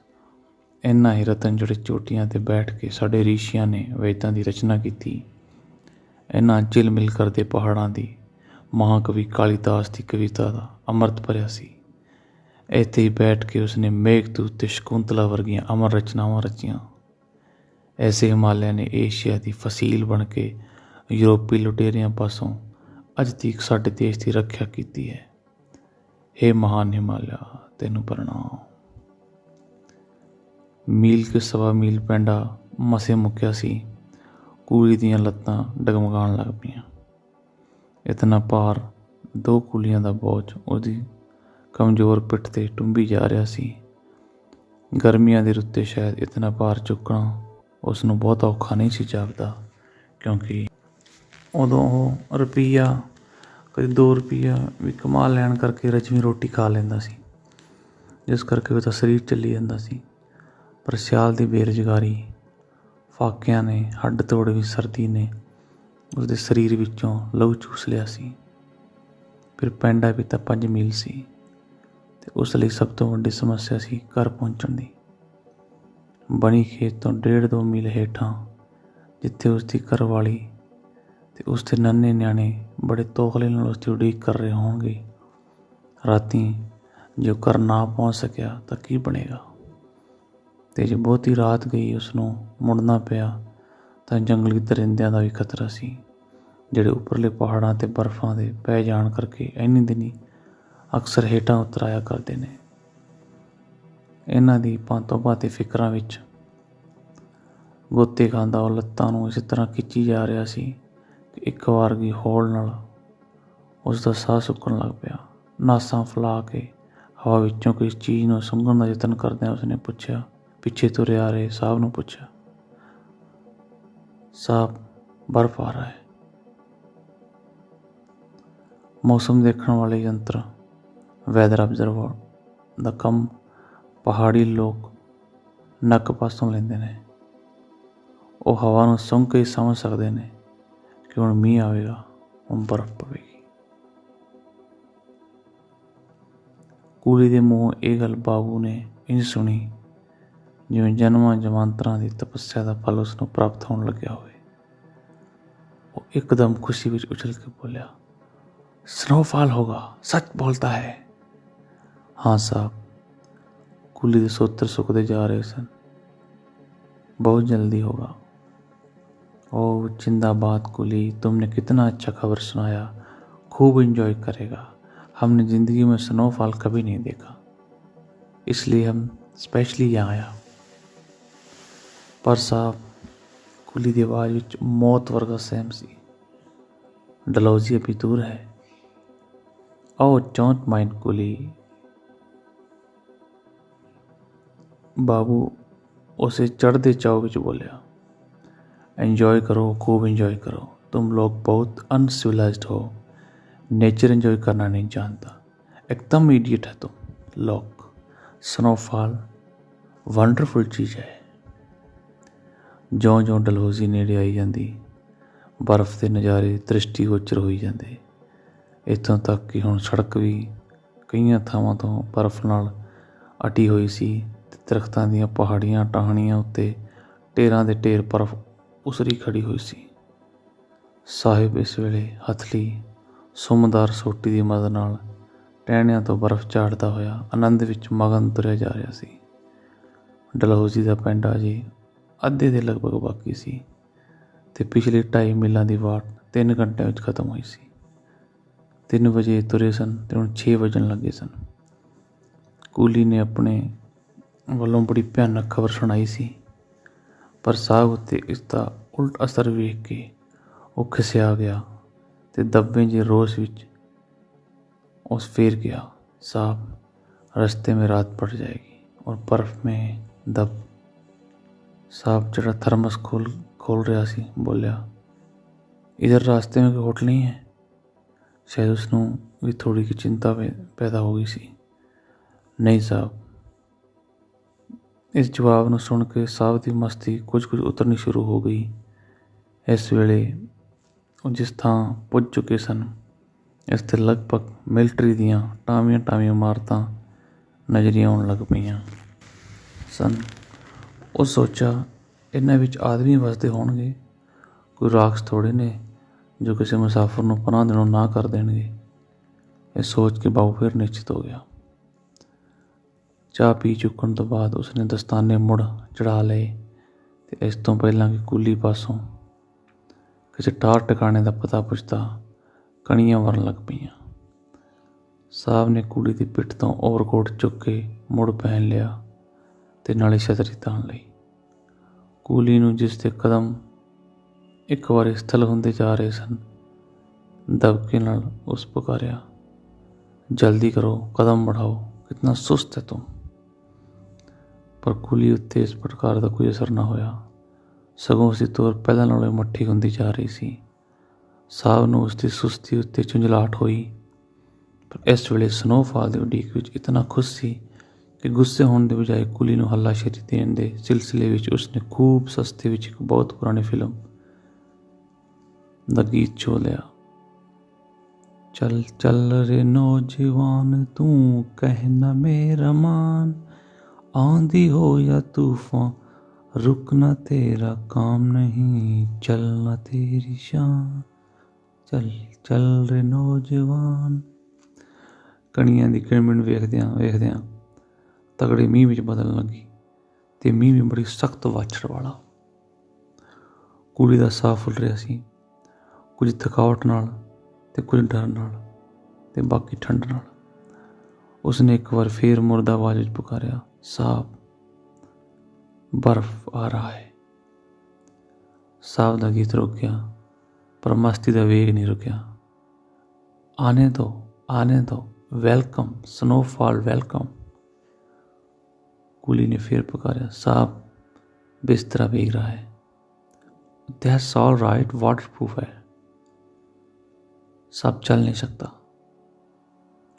ਇੰਨਾ ਹੀ ਰਤਨ ਜਿਹੜੇ ਚੋਟੀਆਂ ਤੇ ਬੈਠ ਕੇ ਸਾਡੇ ਰੀਸ਼ੀਆਂ ਨੇ ਵੇਦਾਂ ਦੀ ਰਚਨਾ ਕੀਤੀ। ਇੰਨਾ ਝਿਲਮਿਲ ਕਰਦੇ ਪਹਾੜਾਂ ਦੀ, ਮਹਾਕਵੀ ਕਾਲੀਦਾਸ ਦੀ ਕਵਿਤਾ ਦਾ ਅੰਮ੍ਰਿਤ ਭਰਿਆ ਸੀ। ਇੱਥੇ ਹੀ ਬੈਠ ਕੇ ਉਸਨੇ ਮੇਘਦੂਤ ਤੇ ਸ਼ਕੁੰਤਲਾ ਵਰਗੀਆਂ ਅਮਰ ਰਚਨਾਵਾਂ ਰਚੀਆਂ। ਐਸੇ ਹਿਮਾਲਿਆ ਨੇ ਏਸ਼ੀਆ ਦੀ ਫਸੀਲ ਬਣ ਕੇ ਯੂਰਪੀ ਲੁਟੇਰਿਆਂ ਪਾਸੋਂ ਅੱਜ ਤੱਕ ਸਾਡੇ ਦੇਸ਼ ਦੀ ਰੱਖਿਆ ਕੀਤੀ ਹੈ। हे ਮਹਾਨ ਹਿਮਾਲਿਆ, ਤੈਨੂੰ ਪ੍ਰਣਾਮ। ਮੀਲ ਕੇ ਸਵਾ ਮੀਲ ਪੈਂਡਾ ਮਸੇ ਮੁੱਕਿਆ ਸੀ। ਕੂਲੀ ਦੀਆਂ ਲੱਤਾਂ ਡਗਮਗਾਉਣ ਲੱਗ ਪਈਆਂ। ਇਤਨਾ ਭਾਰ ਦੋ ਕੁਲੀਆਂ ਦਾ ਬੋਝ ਉਹਦੀ ਕਮਜ਼ੋਰ ਪਿੱਠ ਤੇ ਟੁੰਬੀ ਜਾ ਰਿਹਾ ਸੀ। ਗਰਮੀਆਂ ਦੇ ਰੁੱਤੇ ਸ਼ਾਇਦ ਇਤਨਾ ਭਾਰ ਚੁੱਕਣਾ ਉਸ ਨੂੰ ਬਹੁਤ ਔਖਾ ਨਹੀਂ ਸੀ ਜਾਪਦਾ, ਕਿਉਂਕਿ ਉਦੋਂ ਉਹ ਰੁਪਈਆ, ਕਦੇ 2 ਰੁਪਈਆ ਵੀ ਕਮਾ ਲੈਣ ਕਰਕੇ ਰਜਵੀਂ ਰੋਟੀ ਖਾ ਲੈਂਦਾ ਸੀ, ਜਿਸ ਕਰਕੇ ਉਹਦਾ ਸਰੀਰ ਚੱਲੀ ਜਾਂਦਾ ਸੀ। ਪਰ ਸਿਆਲ ਦੀ ਬੇਰੁਜ਼ਗਾਰੀ ਫਾਕਿਆਂ ਨੇ, ਹੱਡ ਤੋੜਵੀਂ ਸਰਦੀ ਨੇ, ਉਸਦੇ ਸਰੀਰ ਵਿੱਚੋਂ ਲਹੂ ਚੂਸ ਲਿਆ ਸੀ। ਫਿਰ ਪੈਂਡਾ ਵੀ ਤਾਂ 5 ਮੀਲ ਸੀ, ਤੇ ਉਸ ਲਈ ਸਭ ਤੋਂ ਵੱਡੀ ਸਮੱਸਿਆ ਸੀ ਘਰ ਪਹੁੰਚਣ ਦੀ। ਬਣੀ ਖੇਤ ਤੋਂ ਡੇਢ ਦੋ ਮੀਲ ਹੇਠਾਂ, ਜਿੱਥੇ ਉਸ ਦੀ ਘਰਵਾਲੀ ਤੇ ਉਸ ਦੇ ਨੰਨੇ ਨਿਆਣੇ ਬੜੇ ਤੋਖਲੇ ਨਾਲ ਉਸ ਦੀ ਉਡੀਕ ਕਰ ਰਹੇ ਹੋਣਗੇ। ਰਾਤੀ ਜੋ ਘਰ ਨਾ ਪਹੁੰਚ ਸਕਿਆ ਤਾਂ ਕੀ ਬਣੇਗਾ? ਤੇ ਜੇ ਬਹੁਤੀ ਰਾਤ ਗਈ ਉਸ ਨੂੰ ਮੁੜਨਾ ਪਿਆ ਤਾਂ ਜੰਗਲੀ ਦਰਿੰਦਿਆਂ ਦਾ ਵੀ ਖਤਰਾ ਸੀ, ਜਿਹੜੇ ਉੱਪਰਲੇ ਪਹਾੜਾਂ ਤੇ ਬਰਫ਼ਾਂ ਦੇ ਪੈ ਜਾਣ ਕਰਕੇ ਇੰਨੀ ਦਿਨੀ ਅਕਸਰ ਹੇਠਾਂ ਉਤਰਾਇਆ ਕਰਦੇ ਨੇ। ਇਹਨਾਂ ਦੀ ਭਾਂਤੋਂ ਭਾਂਤੀ ਫਿਕਰਾਂ ਵਿੱਚ। ਗੋਤੇ ਖਾਂਦਾ ਉਹ ਲੱਤਾਂ ਨੂੰ ਇਸ ਤਰ੍ਹਾਂ ਖਿੱਚੀ ਜਾ ਰਿਹਾ ਸੀ ਕਿ ਇੱਕ ਵਾਰ ਦੀ ਹੌਲ ਨਾਲ ਉਸ ਦਾ ਸਾਹ ਸੁੱਕਣ ਲੱਗ ਪਿਆ। ਨਾਸਾਂ ਫੁਲਾ ਕੇ ਹਵਾ ਵਿੱਚੋਂ ਕੋਈ ਚੀਜ਼ ਨੂੰ ਸੁੰਘਣ ਦਾ ਯਤਨ ਕਰਦਿਆਂ ਉਸਨੇ ਪੁੱਛਿਆ, ਪਿੱਛੇ ਤੁਰੇ ਆ ਰਹੇ ਸਾਹਿਬ ਨੂੰ ਪੁੱਛਿਆ, ਸਾਹਿਬ, ਬਰਫ਼ ਆ ਰਿਹਾ ਹੈ। ਮੌਸਮ ਦੇਖਣ ਵਾਲੇ ਯੰਤਰ ਵੈਦਰ ਆਬਜ਼ਰਵਰ ਦਾ ਕੰਮ ਪਹਾੜੀ ਲੋਕ ਨੱਕ ਪਾਸੋਂ ਲੈਂਦੇ ਨੇ ਉਹ ਹਵਾ ਨੂੰ ਸੁੰਘ ਕੇ ਹੀ ਸਮਝ ਸਕਦੇ ਨੇ ਕਿ ਹੁਣ ਮੀਂਹ ਆਵੇਗਾ ਹੁਣ ਬਰਫ਼ ਪਵੇਗੀ ਕੂਲੀ ਦੇ ਮੂੰਹ ਇਹ ਗੱਲ ਬਾਬੂ ਨੇ ਇੰਝ ਸੁਣੀ ਜਿਵੇਂ ਜਨਮਾਂ ਜਮਾਂਤਰਾਂ ਦੀ ਤਪੱਸਿਆ ਦਾ ਫਲ ਉਸ ਨੂੰ ਪ੍ਰਾਪਤ ਹੋਣ ਲੱਗਿਆ ਹੋਵੇ ਉਹ ਇੱਕਦਮ ਖੁਸ਼ੀ ਵਿੱਚ ਉਛਲ ਕੇ ਬੋਲਿਆ स्नोफॉल होगा सच बोलता है हाँ साहब कुली ਦੇ ਸੋਤਰ ਸੁੱਕਦੇ ਜਾ ਰਹੇ ਸਨ बहुत जल्दी होगा ओ जिंदाबाद कुली तुमने कितना अच्छा खबर सुनाया खूब इंजॉय करेगा हमने ज़िंदगी में स्नोफॉल कभी नहीं देखा इसलिए हम स्पेशली यहाँ आया ਪਰ ਸਾਹਿਬ ਕੁਲੀ ਦੀ ਆਵਾਜ਼ ਵਿੱਚ ਮੌਤ ਵਰਗਾ ਸਹਿਮ ਸੀ ਡਲੌਜ਼ੀ ਅਭੀ ਦੂਰ ਹੈ Oh, don't mind ਕੁਲੀ ਬਾਬੂ ਉਸੇ ਚੜ੍ਹਦੇ ਚਾਉ ਵਿੱਚ ਬੋਲਿਆ एंजॉय करो खूब एंजॉय करो तुम लोग बहुत अनसिविलाइज्ड हो नेचर एंजॉय करना नहीं जानता एकदम इडियट है तुम लोग स्नोफॉल ਵੰਡਰਫੁਲ ਚੀਜ਼ ਹੈ ਜਿਉਂ-ਜਿਉਂ ਡਲਹੌਜ਼ੀ ਨੇੜੇ ਆਈ ਜਾਂਦੀ ਬਰਫ਼ ਦੇ ਨਜ਼ਾਰੇ ਦ੍ਰਿਸ਼ਟੀ ਗੋਚਰ ਹੋਈ ਜਾਂਦੇ ਇੱਥੋਂ ਤੱਕ ਕਿ ਹੁਣ ਸੜਕ ਵੀ ਕਈਆਂ ਥਾਵਾਂ ਤੋਂ ਬਰਫ਼ ਨਾਲ ਅਟੀ ਹੋਈ ਸੀ ਤੇ ਦਰਖਤਾਂ ਦੀਆਂ ਪਹਾੜੀਆਂ ਟਾਹਣੀਆਂ ਉੱਤੇ ਢੇਰਾਂ ਦੇ ਢੇਰ ਬਰਫ਼ ਉਸਰੀ ਖੜ੍ਹੀ ਹੋਈ ਸੀ। ਸਾਹਿਬ ਇਸ ਵੇਲੇ ਹਥਲੀ, ਸੁਮਦਾਰ ਸੋਟੀ ਦੀ ਮਦਦ ਨਾਲ ਟਹਿਣਿਆਂ ਤੋਂ ਬਰਫ਼ ਝਾੜਦਾ ਹੋਇਆ ਆਨੰਦ ਵਿੱਚ ਮਗਨ ਤੁਰਿਆ ਜਾ ਰਿਹਾ ਸੀ। ਡਲਹੌਜ਼ੀ ਦਾ ਪਿੰਡ ਅਜੇ ਅੱਧੇ ਦੇ ਲਗਭਗ ਬਾਕੀ ਸੀ ਤੇ ਪਿਛਲੇ 2.5 ਮੀਲਾਂ ਦੀ ਵਾਟ 3 ਘੰਟਿਆਂ ਵਿੱਚ ਖਤਮ ਹੋਈ ਸੀ। 3 ਵਜੇ ਤੁਰੇ ਸਨ ਤੇ ਹੁਣ 6 ਵਜਣ ਲੱਗੇ ਸਨ। ਕੂਲੀ ਨੇ ਆਪਣੇ ਵੱਲੋਂ ਬੜੀ ਭਿਆਨਕ ਖਬਰ ਸੁਣਾਈ ਸੀ ਪਰ ਸਾਹ ਉੱਤੇ ਇਸ ਦਾ ਉਲਟ ਅਸਰ ਵੇਖ ਕੇ ਉਹ ਖਿਸਿਆ ਗਿਆ ਤੇ ਦੱਬੇ ਜਿਹੇ ਰੋਸ ਵਿੱਚ ਉਸ ਫੇਰ ਗਿਆ साहब रास्ते में रात पड़ जाएगी और बर्फ में दब साहब जरा थर्मस खोल खोल रहा सी बोलिया इधर रास्ते में कोई होटल नहीं है ਸ਼ਾਇਦ ਉਸ ਨੂੰ ਵੀ ਥੋੜੀ ਜਿਹੀ ਚਿੰਤਾ ਪੈਦਾ ਹੋ ਗਈ ਸੀ ਨਹੀਂ ਸਾਹਿਬ ਇਸ ਜਵਾਬ ਨੂੰ ਸੁਣ ਕੇ ਸਾਹਿਬ ਦੀ ਮਸਤੀ ਕੁਝ ਕੁਝ ਉਤਰਨੀ ਸ਼ੁਰੂ ਹੋ ਗਈ। ਇਸ ਵੇਲੇ ਉਹ ਜਿਸ ਥਾਂ ਪੁੱਜ ਚੁੱਕੇ ਸਨ, ਇਸ ਤੇ ਲਗਭਗ ਮਿਲਟਰੀ ਦੀਆਂ ਟਾਵੀਆਂ ਟਾਵੀਆਂ ਇਮਾਰਤਾਂ ਨਜ਼ਰੀਆਂ ਆਉਣ ਲੱਗ ਪਈਆਂ ਸਨ। ਉਹ ਸੋਚਾ ਇਹਨਾਂ ਵਿੱਚ ਆਦਮੀ ਵਸਦੇ ਹੋਣਗੇ। ਕੋਈ ਰਾਖਸ ਥੋੜੇ ਨੇ ਜੋ ਕਿਸੇ ਮੁਸਾਫਰ ਨੂੰ ਪਨਾਹ ਦੇਣੋਂ ਨਾ ਕਰ ਦੇਣਗੇ। ਇਹ ਸੋਚ ਕੇ ਬਾਬੂ ਫਿਰ ਨਿਸ਼ਚਿਤ ਹੋ ਗਿਆ। ਚਾਹ ਪੀ ਚੁੱਕਣ ਤੋਂ ਬਾਅਦ ਉਸਨੇ ਦਸਤਾਨੇ ਮੁੜ ਚੜਾ ਲਏ ਤੇ ਇਸ ਤੋਂ ਪਹਿਲਾਂ ਕਿ ਕੁੱਲੀ ਪਾਸੋਂ ਕਿਸੇ ਟਾਰ ਟਿਕਾਣੇ ਦਾ ਪਤਾ ਪੁੱਛਦਾ ਕਣੀਆਂ ਵਰਨ ਲੱਗ ਪਈਆਂ ਸਾਹਿਬ ਨੇ ਕੁੜੀ ਦੀ ਪਿੱਠ ਤੋਂ ਓਵਰਕੋਟ ਚੁੱਕ ਕੇ ਮੁੜ ਪਹਿਨ ਲਿਆ ਤੇ ਨਾਲੇ ਛਤਰੀ ਤਾਣ ਲਈ ਕੂਲੀ ਨੂੰ ਜਿਸ ਦੇ ਕਦਮ ਇੱਕ ਵਾਰ ਸਥਲ ਹੁੰਦੇ ਜਾ ਰਹੇ ਸਨ ਦਬਕੇ ਨਾਲ ਉਸ ਪੁਕਾਰਿਆ ਜਲਦੀ ਕਰੋ ਕਦਮ बढ़ाओ ਕਿਤਨਾ ਸੁਸਤ ਹੈ ਤੁਮ ਪਰ ਕੁਲੀ ਉੱਤੇ ਇਸ ਪ੍ਰਕਾਰ ਦਾ ਕੋਈ ਅਸਰ ਨਾ ਹੋਇਆ। ਸਗੋਂ ਉਸੇ ਤੌਰ ਪਹਿਲਾਂ ਨਾਲੋਂ ਮੱਠੀ ਹੁੰਦੀ ਜਾ ਰਹੀ ਸੀ। ਸਾਹ ਨੂੰ ਉਸ ਦੀ ਸੁਸਤੀ ਉੱਤੇ ਝੁੰਝਲਾਹਟ ਹੋਈ। ਪਰ ਇਸ ਵੇਲੇ ਸਨੋਫਾਲ ਦੀ ਉਡੀਕ ਵਿੱਚ ਇਤਨਾ ਖੁਸ਼ ਸੀ ਕਿ ਗੁੱਸੇ ਹੋਣ ਦੇ ਬਜਾਏ ਕੁਲੀ ਨੂੰ ਹੱਲਾਸ਼ੇਰੀ ਦੇਣ ਦੇ ਸਿਲਸਿਲੇ ਵਿੱਚ ਉਸਨੇ ਖੂਬ ਸਸਤੇ ਵਿੱਚ ਇੱਕ ਬਹੁਤ ਪੁਰਾਣੀ ਫਿਲਮ ਦਾ ਗੀਤ ਛੋ ਲਿਆ ਚੱਲ ਚੱਲ ਰੇ ਨੌਜਵਾਨ, ਤੂੰ ਕਹਿਣਾ ਮੇਰਾ ਮਾਨ। ਆਂਦੀ ਹੋ ਜਾਂ ਤੂਫਾਨ ਰੁਕਣਾ ਤੇਰਾ ਕੰਮ ਨਹੀਂ ਚੱਲਣਾ ਤੇਰੀ ਸ਼ਾਨ, ਚੱਲ ਚੱਲ ਰੇ ਨੌਜਵਾਨ। ਕਣੀਆਂ ਦੀ ਕਿਰਮਿਣ ਵੇਖਦਿਆਂ ਵੇਖਦਿਆਂ ਤਗੜੇ ਮੀਂਹ ਵਿੱਚ ਬਦਲਣ ਲੱਗੀ ਤੇ ਮੀਂਹ ਵੀ ਬੜੀ ਸਖਤ ਵਾਛੜ ਵਾਲਾ। ਕੁੜੀ ਦਾ ਸਾਹ ਫੁੱਲ ਰਿਹਾ ਸੀ, ਕੁਝ ਥਕਾਵਟ ਨਾਲ ਤੇ ਕੁਝ ਡਰ ਨਾਲ ਤੇ ਬਾਕੀ ਠੰਡ ਨਾਲ। ਉਸਨੇ ਇੱਕ ਵਾਰ ਫੇਰ ਮੁਰਦਾ ਆਵਾਜ਼ ਵਿੱਚ ਪੁਕਾਰਿਆ साफ़ बर्फ़ आ रहा है। सावधानी से रुक गया, पर मस्ती का वेग नहीं रुकया आने दो आने दो वेलकम स्नोफॉल वेलकम कुली ने फिर पुकारा, साहब, बिस्तरा बेग रहा है। That's all right waterproof है। सब चल नहीं सकता।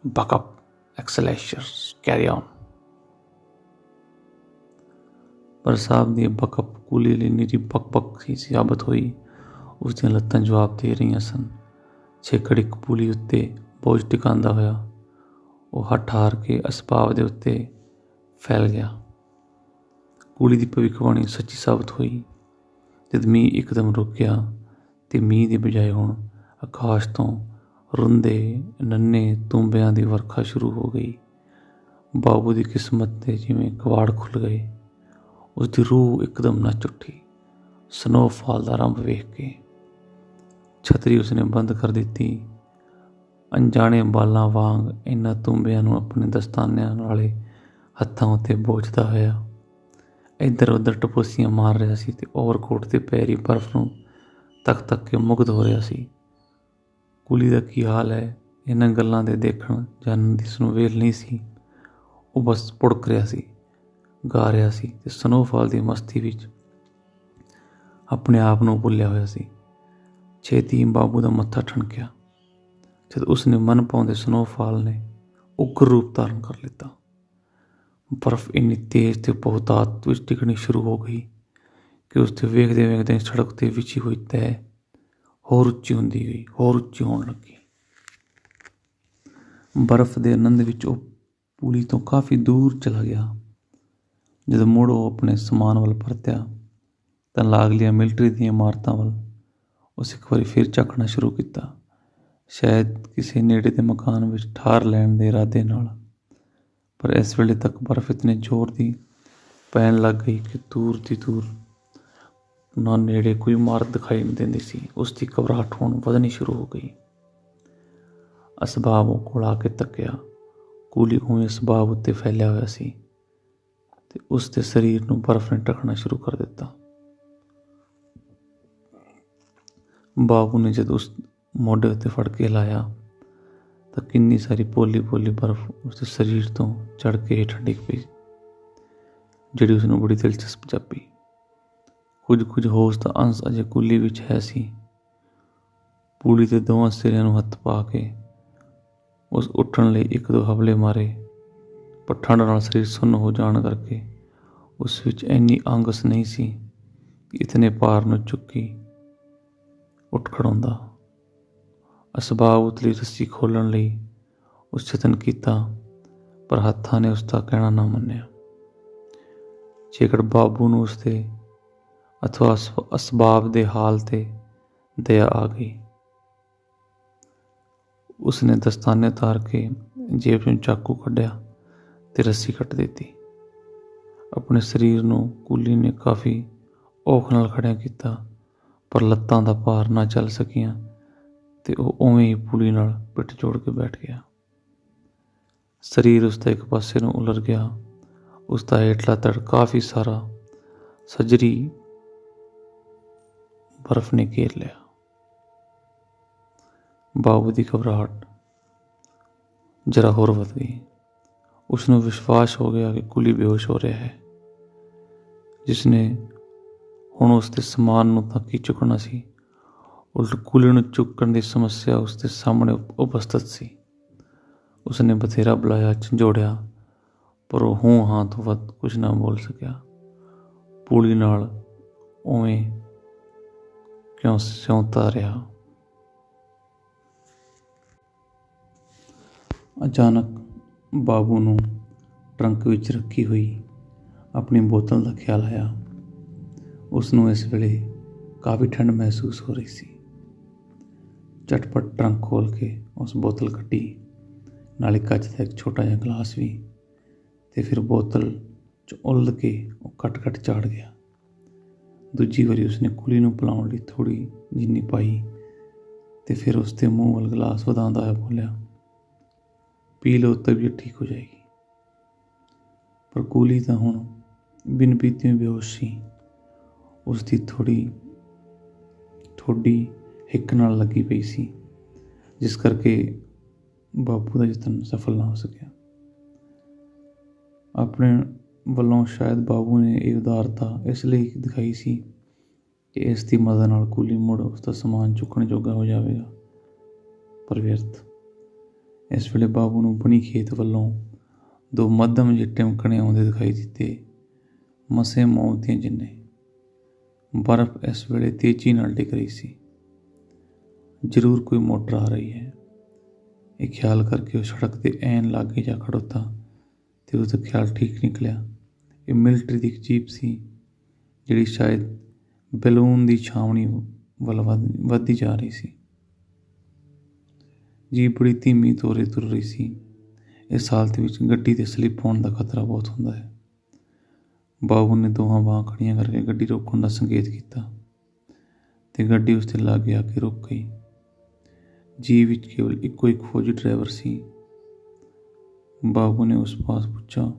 बकअप एक्सलेशर कैरी ऑन ਪਰ ਸਾਹਿਬ ਦੀ ਬਕਪ ਕੁਲੀ ਲਈ ਨਿਰੀ ਬਕ ਬਕ ਸੀ ਹੋਈ, ਉਸ ਦੀਆਂ ਲੱਤਾਂ ਜਵਾਬ ਦੇ ਰਹੀਆਂ ਸਨ। ਛੇਕੜ ਇੱਕ ਪੁਲੀ ਉੱਤੇ ਬੋਝ ਟਿਕਾਉਂਦਾ ਹੋਇਆ, ਉਹ ਹੱਠ ਹਾਰ ਕੇ ਅਸਪਾਵ ਦੇ ਉੱਤੇ ਫੈਲ ਗਿਆ। ਕੁਲੀ ਦੀ ਭਵਿੱਖਬਾਣੀ ਸੱਚੀ ਸਾਬਤ ਹੋਈ। ਜਦ ਮੀਂਹ ਇੱਕਦਮ ਰੁਕ ਗਿਆ ਤੇ ਮੀਂਹ ਦੀ ਬਜਾਏ ਹੁਣ ਆਕਾਸ਼ ਤੋਂ ਰੁੰਦੇ ਨੰਨੇ ਤੁੰਬਿਆਂ ਦੀ ਵਰਖਾ ਸ਼ੁਰੂ ਹੋ ਗਈ। ਬਾਬੂ ਦੀ ਕਿਸਮਤ ਦੇ ਜਿਵੇਂ ਕਵਾੜ ਖੁੱਲ ਗਏ। ਉਸ ਦੀ ਰੂਹ ਇੱਕਦਮ ਨੱਚ ਉੱਠੀ। ਸਨੋਫਾਲ ਦਾ ਰੰਭ ਵੇਖ ਕੇ ਛਤਰੀ ਉਸਨੇ ਬੰਦ ਕਰ ਦਿੱਤੀ। ਅਣਜਾਣੇ ਬਾਲਾਂ ਵਾਂਗ ਇਹਨਾਂ ਤੁੰਬਿਆਂ ਨੂੰ ਆਪਣੇ ਦਸਤਾਨਿਆਂ ਵਾਲੇ ਹੱਥਾਂ ਉੱਤੇ ਬੋਝਦਾ ਹੋਇਆ ਇੱਧਰ ਉੱਧਰ ਟਪੋਸੀਆਂ ਮਾਰ ਰਿਹਾ ਸੀ ਤੇ ਓਵਰਕੋਟ ਤੇ ਪੈਰੀ ਬਰਫ਼ ਨੂੰ ਤੱਕ ਤੱਕ ਕੇ ਮੁਗਧ ਹੋ ਰਿਹਾ ਸੀ। ਕੁਲੀ ਦਾ ਕੀ ਹਾਲ ਹੈ? ਇਹਨਾਂ ਗੱਲਾਂ ਦੇ ਦੇਖਣ ਜਾਣਨ ਦੀ ਉਸਨੂੰ ਨਹੀਂ ਸੀ। ਉਹ ਬਸ ਪੁੜਕ ਰਿਹਾ ਸੀ। ਗਾ ਰਿਹਾ ਸੀ ਤੇ ਸਨੋਫਾਲ ਦੀ ਮਸਤੀ ਵਿੱਚ ਆਪਣੇ ਆਪ ਨੂੰ ਭੁੱਲਿਆ ਹੋਇਆ ਸੀ। ਛੇਤੀ ਬਾਬੂ ਦਾ ਮੱਥਾ ਠਣਕਿਆ। ਜਦ ਉਸਨੇ ਮਨ ਪਾਉਂਦੇ ਸਨੋਫਾਲ ਨੇ ਉਗਰ ਰੂਪ ਧਾਰਨ ਕਰ ਲਿੱਤਾ। ਬਰਫ਼ ਇੰਨੀ ਤੇਜ਼ ਤੇ ਬਹੁਤਾਤ ਵਿੱਚ ਡਿੱਗਣੀ ਸ਼ੁਰੂ ਹੋ ਗਈ ਕਿ ਉਸ ਤੇ ਵੇਖਦੇ ਵੇਖਦੇ ਸੜਕ ਤੇ ਵਿਛੀ ਹੋਈ ਤੈ ਹੋਰ ਉੱਚੀ ਹੁੰਦੀ ਗਈ, ਹੋਰ ਉੱਚੀ ਹੋਣ ਲੱਗੀ। ਬਰਫ਼ ਦੇ ਆਨੰਦ ਵਿੱਚ ਉਹ ਪੁਲੀ ਤੋਂ ਕਾਫੀ ਦੂਰ ਚਲਾ ਗਿਆ। ਜਦੋਂ ਮੁੜ ਉਹ ਆਪਣੇ ਸਮਾਨ ਵੱਲ ਪਰਤਿਆ, ਤਾਂ ਲਾਗਲੀਆਂ ਮਿਲਟਰੀ ਦੀਆਂ ਇਮਾਰਤਾਂ ਵੱਲ, ਉਸ ਇੱਕ ਵਾਰੀ ਫਿਰ ਝਾਕਣਾ ਸ਼ੁਰੂ ਕੀਤਾ। ਸ਼ਾਇਦ ਕਿਸੇ ਨੇੜੇ ਦੇ ਮਕਾਨ ਵਿੱਚ ਠਾਰ ਲੈਣ ਦੇ ਇਰਾਦੇ ਨਾਲ। ਪਰ ਇਸ ਵੇਲੇ ਤੱਕ ਬਰਫ਼ ਇਤਨੇ ਜ਼ੋਰ ਦੀ ਪੈਣ ਲੱਗ ਗਈ ਕਿ ਦੂਰ ਦੀ ਦੂਰ ਨਾ ਨੇੜੇ ਕੋਈ ਇਮਾਰਤ ਦਿਖਾਈ ਨਹੀਂ ਦਿੰਦੀ ਸੀ। ਉਸ ਦੀ ਘਬਰਾਹਟ ਹੁਣ ਵਧਣੀ ਸ਼ੁਰੂ ਹੋ ਗਈ। ਅਸਬਾਬ ਕੋਲ ਆ ਕੇ ਤੱਕਿਆ। ਕੂਲੀ ਉਵੇਂ ਅਸਬਾਬ ਉੱਤੇ ਫੈਲਿਆ ਹੋਇਆ ਸੀ। ਤੇ ਉਸ ਦੇ ਸਰੀਰ ਨੂੰ ਬਰਫ਼ ਨੇ ਢਕਣਾ ਸ਼ੁਰੂ ਕਰ ਦਿੱਤਾ। ਬਾਬੂ ਨੇ ਜਦ ਉਸ ਮੋਢੇ ਉੱਤੇ ਫੜ ਕੇ ਲਾਇਆ ਤਾਂ ਕਿੰਨੀ ਸਾਰੀ ਪੋਲੀ ਪੋਲੀ ਬਰਫ਼ ਉਸ ਦੇ ਸਰੀਰ ਤੋਂ ਚੜ ਕੇ ਹੇਠਾਂ ਡਿੱਗ ਪਈ, ਜਿਹੜੀ ਉਸ ਨੂੰ ਬੜੀ ਦਿਲਚਸਪ ਜਾਪੀ। ਕੁਝ ਕੁਝ ਹੋਸ਼ ਦਾ ਅੰਸ਼ ਅਜੇ ਕੁੱਲੀ ਵਿੱਚ ਹੈ ਸੀ। ਪੂਲੀ ਦੇ ਦੋਵਾਂ ਸਿਰਿਆਂ ਨੂੰ ਹੱਥ ਪਾ ਕੇ ਉਸ ਉੱਠਣ ਲਈ ਇੱਕ ਦੋ ਹਵਲੇ ਮਾਰੇ। ਪਰ ਠੰਡ ਨਾਲ ਸਰੀਰ ਸੁੰਨ ਹੋ ਜਾਣ ਕਰਕੇ ਉਸ ਵਿੱਚ ਇੰਨੀ ਅੰਗਸ ਨਹੀਂ ਸੀ ਕਿ ਇਤਨੇ ਭਾਰ ਨੂੰ ਚੁੱਕੀ ਉੱਠ ਖੜਾਉਂਦਾ। ਅਸਬਾਬ ਉਤਲੀ ਰੱਸੀ ਖੋਲਣ ਲਈ ਉਸ ਯਤਨ ਕੀਤਾ, ਪਰ ਹੱਥਾਂ ਨੇ ਉਸ ਦਾ ਕਹਿਣਾ ਨਾ ਮੰਨਿਆ। ਜੇਕਰ ਬਾਬੂ ਨੂੰ ਉਸ ਦੇ ਅਥਵਾ ਅਸਬਾਬ ਦੇ ਹਾਲ ਤੇ ਦਇਆ ਆ ਗਈ, ਉਸਨੇ ਦਸਤਾਨੇ ਉਤਾਰ ਕੇ ਜੇਬ ਚੋਂ ਚਾਕੂ ਕੱਢਿਆ। ਤੇ ਰੱਸੀ ਕੱਟ ਦਿੱਤੀ। ਆਪਣੇ ਸਰੀਰ ਨੂੰ ਕੁਲੀ ਨੇ ਕਾਫੀ ਔਖ ਨਾਲ ਖੜਿਆ ਕੀਤਾ, ਪਰ ਲੱਤਾਂ ਦਾ ਭਾਰ ਨਾ ਚੱਲ ਸਕੀਆਂ ਤੇ ਉਹ ਉਵੇਂ ਹੀ ਪੁਲੀ ਨਾਲ ਪਿੱਠ ਜੋੜ ਕੇ ਬੈਠ ਗਿਆ। ਸਰੀਰ ਉਸ ਦਾ ਇੱਕ ਪਾਸੇ ਨੂੰ ਉਲਰ ਗਿਆ। ਉਸ ਦਾ ਹੇਠਲਾ ਤੜ ਕਾਫੀ ਸਾਰਾ ਸਜਰੀ ਬਰਫ਼ ਨੇ ਘੇਰ ਲਿਆ। ਬਾਬੂ ਦੀ ਘਬਰਾਹਟ ਜਰਾ ਹੋਰ ਵਧ ਗਈ। ਉਸ ਨੂੰ ਵਿਸ਼ਵਾਸ ਹੋ ਗਿਆ ਕਿ ਕੁਲੀ ਬੇਹੋਸ਼ ਹੋ ਰਿਹਾ ਹੈ। ਜਿਸ ਨੇ ਹੁਣ ਉਸ ਦੇ ਸਮਾਨ ਨੂੰ ਤਾਂ ਕੀ ਚੁੱਕਣਾ ਸੀ, ਉਲਟ ਕੁਲੀ ਨੂੰ ਚੁੱਕਣ ਦੀ ਸਮੱਸਿਆ ਉਸ ਦੇ ਸਾਹਮਣੇ ਉਪਸਥਿਤ ਸੀ। ਉਸ ਨੇ ਬਥੇਰਾ ਬੁਲਾਇਆ, ਝੰਜੋੜਿਆ, ਪਰ ਉਹ ਹੂੰ ਹਾਂ ਤੋਂ ਵੱਧ ਕੁਝ ਨਾ ਬੋਲ ਸਕਿਆ। ਪੂਲੀ ਨਾਲ ਉਵੇਂ ਕਿਉਂ ਸਿਉਂਤਾ ਰਿਹਾ? ਅਚਾਨਕ ਬਾਬੂ ਨੂੰ ਟਰੰਕ ਵਿੱਚ ਰੱਖੀ ਹੋਈ ਆਪਣੀ ਬੋਤਲ ਦਾ ਖਿਆਲ ਆਇਆ। ਉਸ ਨੂੰ ਇਸ ਵੇਲੇ ਕਾਫੀ ਠੰਡ ਮਹਿਸੂਸ ਹੋ ਰਹੀ ਸੀ। ਝਟਪਟ ਟਰੰਕ ਖੋਲ ਕੇ ਉਸ ਬੋਤਲ ਕੱਢੀ, ਨਾਲੇ ਕੱਚ ਦਾ ਇੱਕ ਛੋਟਾ ਜਿਹਾ ਗਲਾਸ ਵੀ ਤੇ ਫਿਰ ਬੋਤਲ 'ਚ ਉਲਝ ਕੇ ਉਹ ਕੱਟ-ਕੱਟ ਝਾੜ ਗਿਆ। ਦੂਜੀ ਵਾਰੀ ਉਸਨੇ ਕੁਲੀ ਨੂੰ ਪਿਲਾਉਣ ਲਈ ਥੋੜੀ ਜਿੰਨੀ ਪਾਈ ਤੇ ਫਿਰ ਉਸ ਦੇ ਮੂੰਹ ਵੱਲ ਗਲਾਸ ਵਧਾਉਂਦਾ ਹੋਇਆ ਬੋਲਿਆ ਪੀ ਲਓ, ਤਬੀਅਤ ਠੀਕ ਹੋ ਜਾਏਗੀ। ਪਰ ਕੂਲੀ ਤਾਂ ਹੁਣ ਬਿਨ ਪੀਤੇ ਬੇਹੋਸ਼ ਸੀ। ਉਸ ਦੀ ਥੋੜੀ ਠੋਡੀ ਹਿੱਕ ਨਾਲ ਲੱਗੀ ਪਈ ਸੀ, ਜਿਸ ਕਰਕੇ ਬਾਪੂ ਦਾ ਯਤਨ ਸਫਲ ਨਾ ਹੋ ਸਕਿਆ। ਆਪਣੇ ਵੱਲੋਂ ਸ਼ਾਇਦ ਬਾਬੂ ਨੇ ਇਹ ਉਦਾਰਤਾ ਇਸ ਲਈ ਦਿਖਾਈ ਸੀ ਕਿ ਇਸ ਦੀ ਮਦਦ ਨਾਲ ਕੂਲੀ ਮੁੜ ਉਸ ਦਾ ਸਮਾਨ ਚੁੱਕਣ ਜੋਗਾ ਹੋ ਜਾਵੇਗਾ। ਪਰ ਵਿਅਰਥ ਇਸ ਵੇਲੇ ਬਾਬੂ ਨੂੰ ਬਣੀ ਖੇਤ ਵੱਲੋਂ ਦੋ ਮੱਧਮ ਜਿਹੇ ਟਿਮਕਣੇ ਆਉਂਦੇ ਦਿਖਾਈ ਦਿੱਤੇ। ਮਸੇ ਮੋਤੀਆਂ ਜਿੰਨੇ। ਬਰਫ਼ ਇਸ ਵੇਲੇ ਤੇਜ਼ੀ ਨਾਲ ਡਿੱਗ ਰਹੀ ਸੀ। ਜ਼ਰੂਰ ਕੋਈ ਮੋਟਰ ਆ ਰਹੀ ਹੈ। ਇਹ ਖਿਆਲ ਕਰਕੇ ਉਹ ਸੜਕ ਤੇ ਐਨ ਲਾਗੇ ਜਾ ਖੜੋਤਾ ਤੇ ਉਸ ਦਾ ਖਿਆਲ ਠੀਕ ਨਿਕਲਿਆ। ਇਹ ਮਿਲਟਰੀ ਦੀ ਇੱਕ ਜੀਪ ਸੀ, ਜਿਹੜੀ ਸ਼ਾਇਦ ਬੈਲੂਨ ਦੀ ਛਾਵਣੀ ਵੱਲ ਵੱਧਦੀ ਜਾ ਰਹੀ ਸੀ। ਜੀਪ ਬੜੀ ਧੀਮੀ ਤੋਰੇ ਤੁਰ ਰਹੀ ਸੀ। ਇਸ ਹਾਲਤ ਵਿੱਚ ਗੱਡੀ ਤੇ ਸਲਿੱਪ ਹੋਣ ਦਾ ਖਤਰਾ ਬਹੁਤ ਹੁੰਦਾ ਹੈ। ਬਾਬੂ ਨੇ ਦੋਹਾਂ ਬਾਹਾਂ ਖੜੀਆਂ ਕਰਕੇ ਗੱਡੀ ਰੋਕਣ ਦਾ ਸੰਕੇਤ ਕੀਤਾ ਤੇ ਗੱਡੀ ਉਸ ਤੇ ਲਾਗੇ ਆ ਕੇ ਰੁਕ ਗਈ। ਜੀ ਵਿੱਚ ਕੇਵਲ ਇੱਕੋ ਇੱਕ ਫੌਜੀ ਡਰਾਈਵਰ ਸੀ। ਬਾਬੂ ਨੇ ਉਸ ਪਾਸ ਪੁੱਛਾ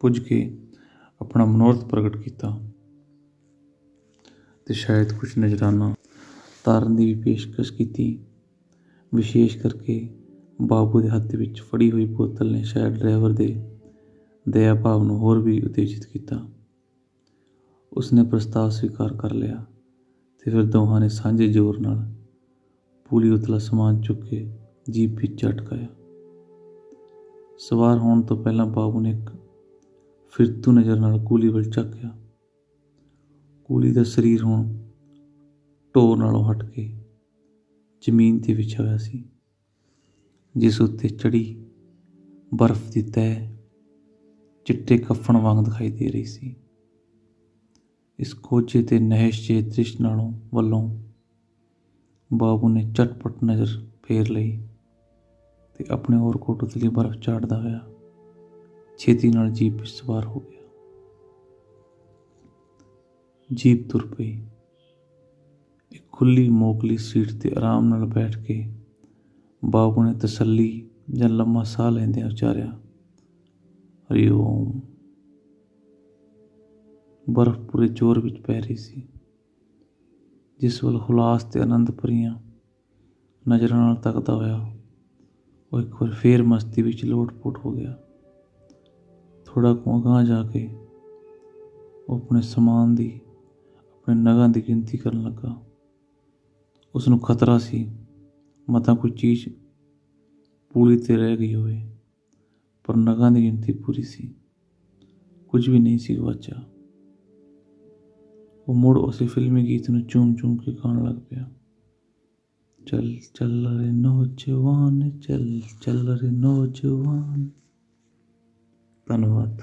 ਪੁੱਜ ਕੇ ਆਪਣਾ ਮਨੋਰਥ ਪ੍ਰਗਟ ਕੀਤਾ ਤੇ ਸ਼ਾਇਦ ਕੁਝ ਨਜ਼ਰਾਨਾ ਤਾਰਨ ਦੀ ਵੀ ਪੇਸ਼ਕਸ਼ ਕੀਤੀ। ਵਿਸ਼ੇਸ਼ ਕਰਕੇ ਬਾਬੂ ਦੇ ਹੱਥ ਵਿੱਚ ਫੜੀ ਹੋਈ ਬੋਤਲ ਨੇ ਸ਼ਾਇਦ ਡਰਾਈਵਰ ਦੇ ਦਇਆ ਭਾਵ ਨੂੰ ਹੋਰ ਵੀ ਉਤੇਜਿਤ ਕੀਤਾ। ਉਸਨੇ ਪ੍ਰਸਤਾਵ ਸਵੀਕਾਰ ਕਰ ਲਿਆ ਤੇ ਫਿਰ ਦੋਹਾਂ ਨੇ ਸਾਂਝੇ ਜ਼ੋਰ ਨਾਲ ਪੂਲੀ ਉਤਲਾ ਸਮਾਨ ਚੁੱਕ ਕੇ ਜੀਪ ਵਿੱਚ ਝਟਕਾਇਆ ਸਵਾਰ ਹੋਣ ਤੋਂ ਪਹਿਲਾਂ ਬਾਬੂ ਨੇ ਇੱਕ ਫਿਰਤੂ ਨਜ਼ਰ ਨਾਲ ਕੂਲੀ ਵੱਲ ਝਾਕਿਆ। ਕੂਲੀ ਦਾ ਸਰੀਰ ਹੁਣ ਢੋ ਨਾਲੋਂ ਹਟ ਕੇ ਜ਼ਮੀਨ ਤੇ ਵਿਛਿਆ ਹੋਇਆ ਸੀ। ਜਿਸ ਉੱਤੇ ਚੜ੍ਹੀ ਬਰਫ਼ ਦੀ ਤਹਿ ਚਿੱਟੇ ਕੱਫਣ ਵਾਂਗ ਦਿਖਾਈ ਦੇ ਰਹੀ ਸੀ। ਇਸ ਕੋਝੇ ਤੇ ਨਹਿਸ਼ ਜੇ ਦ੍ਰਿਸ਼ ਨਾਲੋਂ ਵੱਲੋਂ ਬਾਬੂ ਨੇ ਚਟਪਟ ਨਜ਼ਰ ਫੇਰ ਲਈ ਤੇ ਆਪਣੇ ਹੋਰ ਕੋਟ ਉਤਲੀ ਬਰਫ਼ ਝਾੜਦਾ ਹੋਇਆ ਛੇਤੀ ਨਾਲ ਜੀਪ ਵਿੱਚ ਸਵਾਰ ਹੋ ਗਿਆ। ਜੀਪ ਤੁਰ ਪਈ। ਖੁੱਲੀ ਮੋਕਲੀ ਸੀਟ ਤੇ ਆਰਾਮ ਨਾਲ ਬੈਠ ਕੇ ਬਾਬੂ ਨੇ ਤਸੱਲੀ ਜਾਂ ਲੰਮਾ ਸਾਹ ਲੈਂਦਿਆਂ ਉਚਾਰਿਆ, ਹਰੀ ਓਮ। ਬਰਫ਼ ਪੂਰੇ ਜ਼ੋਰ ਵਿੱਚ ਪੈ ਰਹੀ ਸੀ, ਜਿਸ ਵੱਲ ਹੁਲਾਸ ਤੇ ਆਨੰਦ ਭਰੀਆਂ ਨਜ਼ਰਾਂ ਨਾਲ ਤੱਕਦਾ ਹੋਇਆ ਉਹ ਇੱਕ ਵਾਰ ਫੇਰ ਮਸਤੀ ਵਿੱਚ ਲੋਟ-ਪੋਟ ਹੋ ਗਿਆ। ਥੋੜਾ ਕੁ ਅਗਾਂਹ ਜਾ ਕੇ ਉਹ ਆਪਣੇ ਸਮਾਨ ਦੀ, ਆਪਣੇ ਨਗਾਂ ਦੀ ਗਿਣਤੀ ਕਰਨ ਲੱਗਾ। ਉਸ ਨੂੰ ਖਤਰਾ ਸੀ। ਮਤਾ ਕੋਈ ਚੀਜ਼ ਪੂਰੀ ਤੇ ਰਹਿ ਗਈ ਹੋਵੇ, ਪਰ ਨਗਾਂ ਦੀ ਗਿਣਤੀ ਪੂਰੀ ਸੀ। ਕੁਝ ਵੀ ਨਹੀਂ ਸੀ ਗਵਾਚਿਆ ਉਹ ਮੁੜ ਉਸੇ ਫਿਲਮੀ ਗੀਤ ਨੂੰ ਚੂਮ ਚੂਮ ਕੇ ਗਾਉਣ ਲੱਗ ਪਿਆ। ਚੱਲ ਚੱਲ ਰੇ ਨੌਜਵਾਨ, ਚੱਲ ਚੱਲ ਰੇ ਨੌਜਵਾਨ। ਧੰਨਵਾਦ।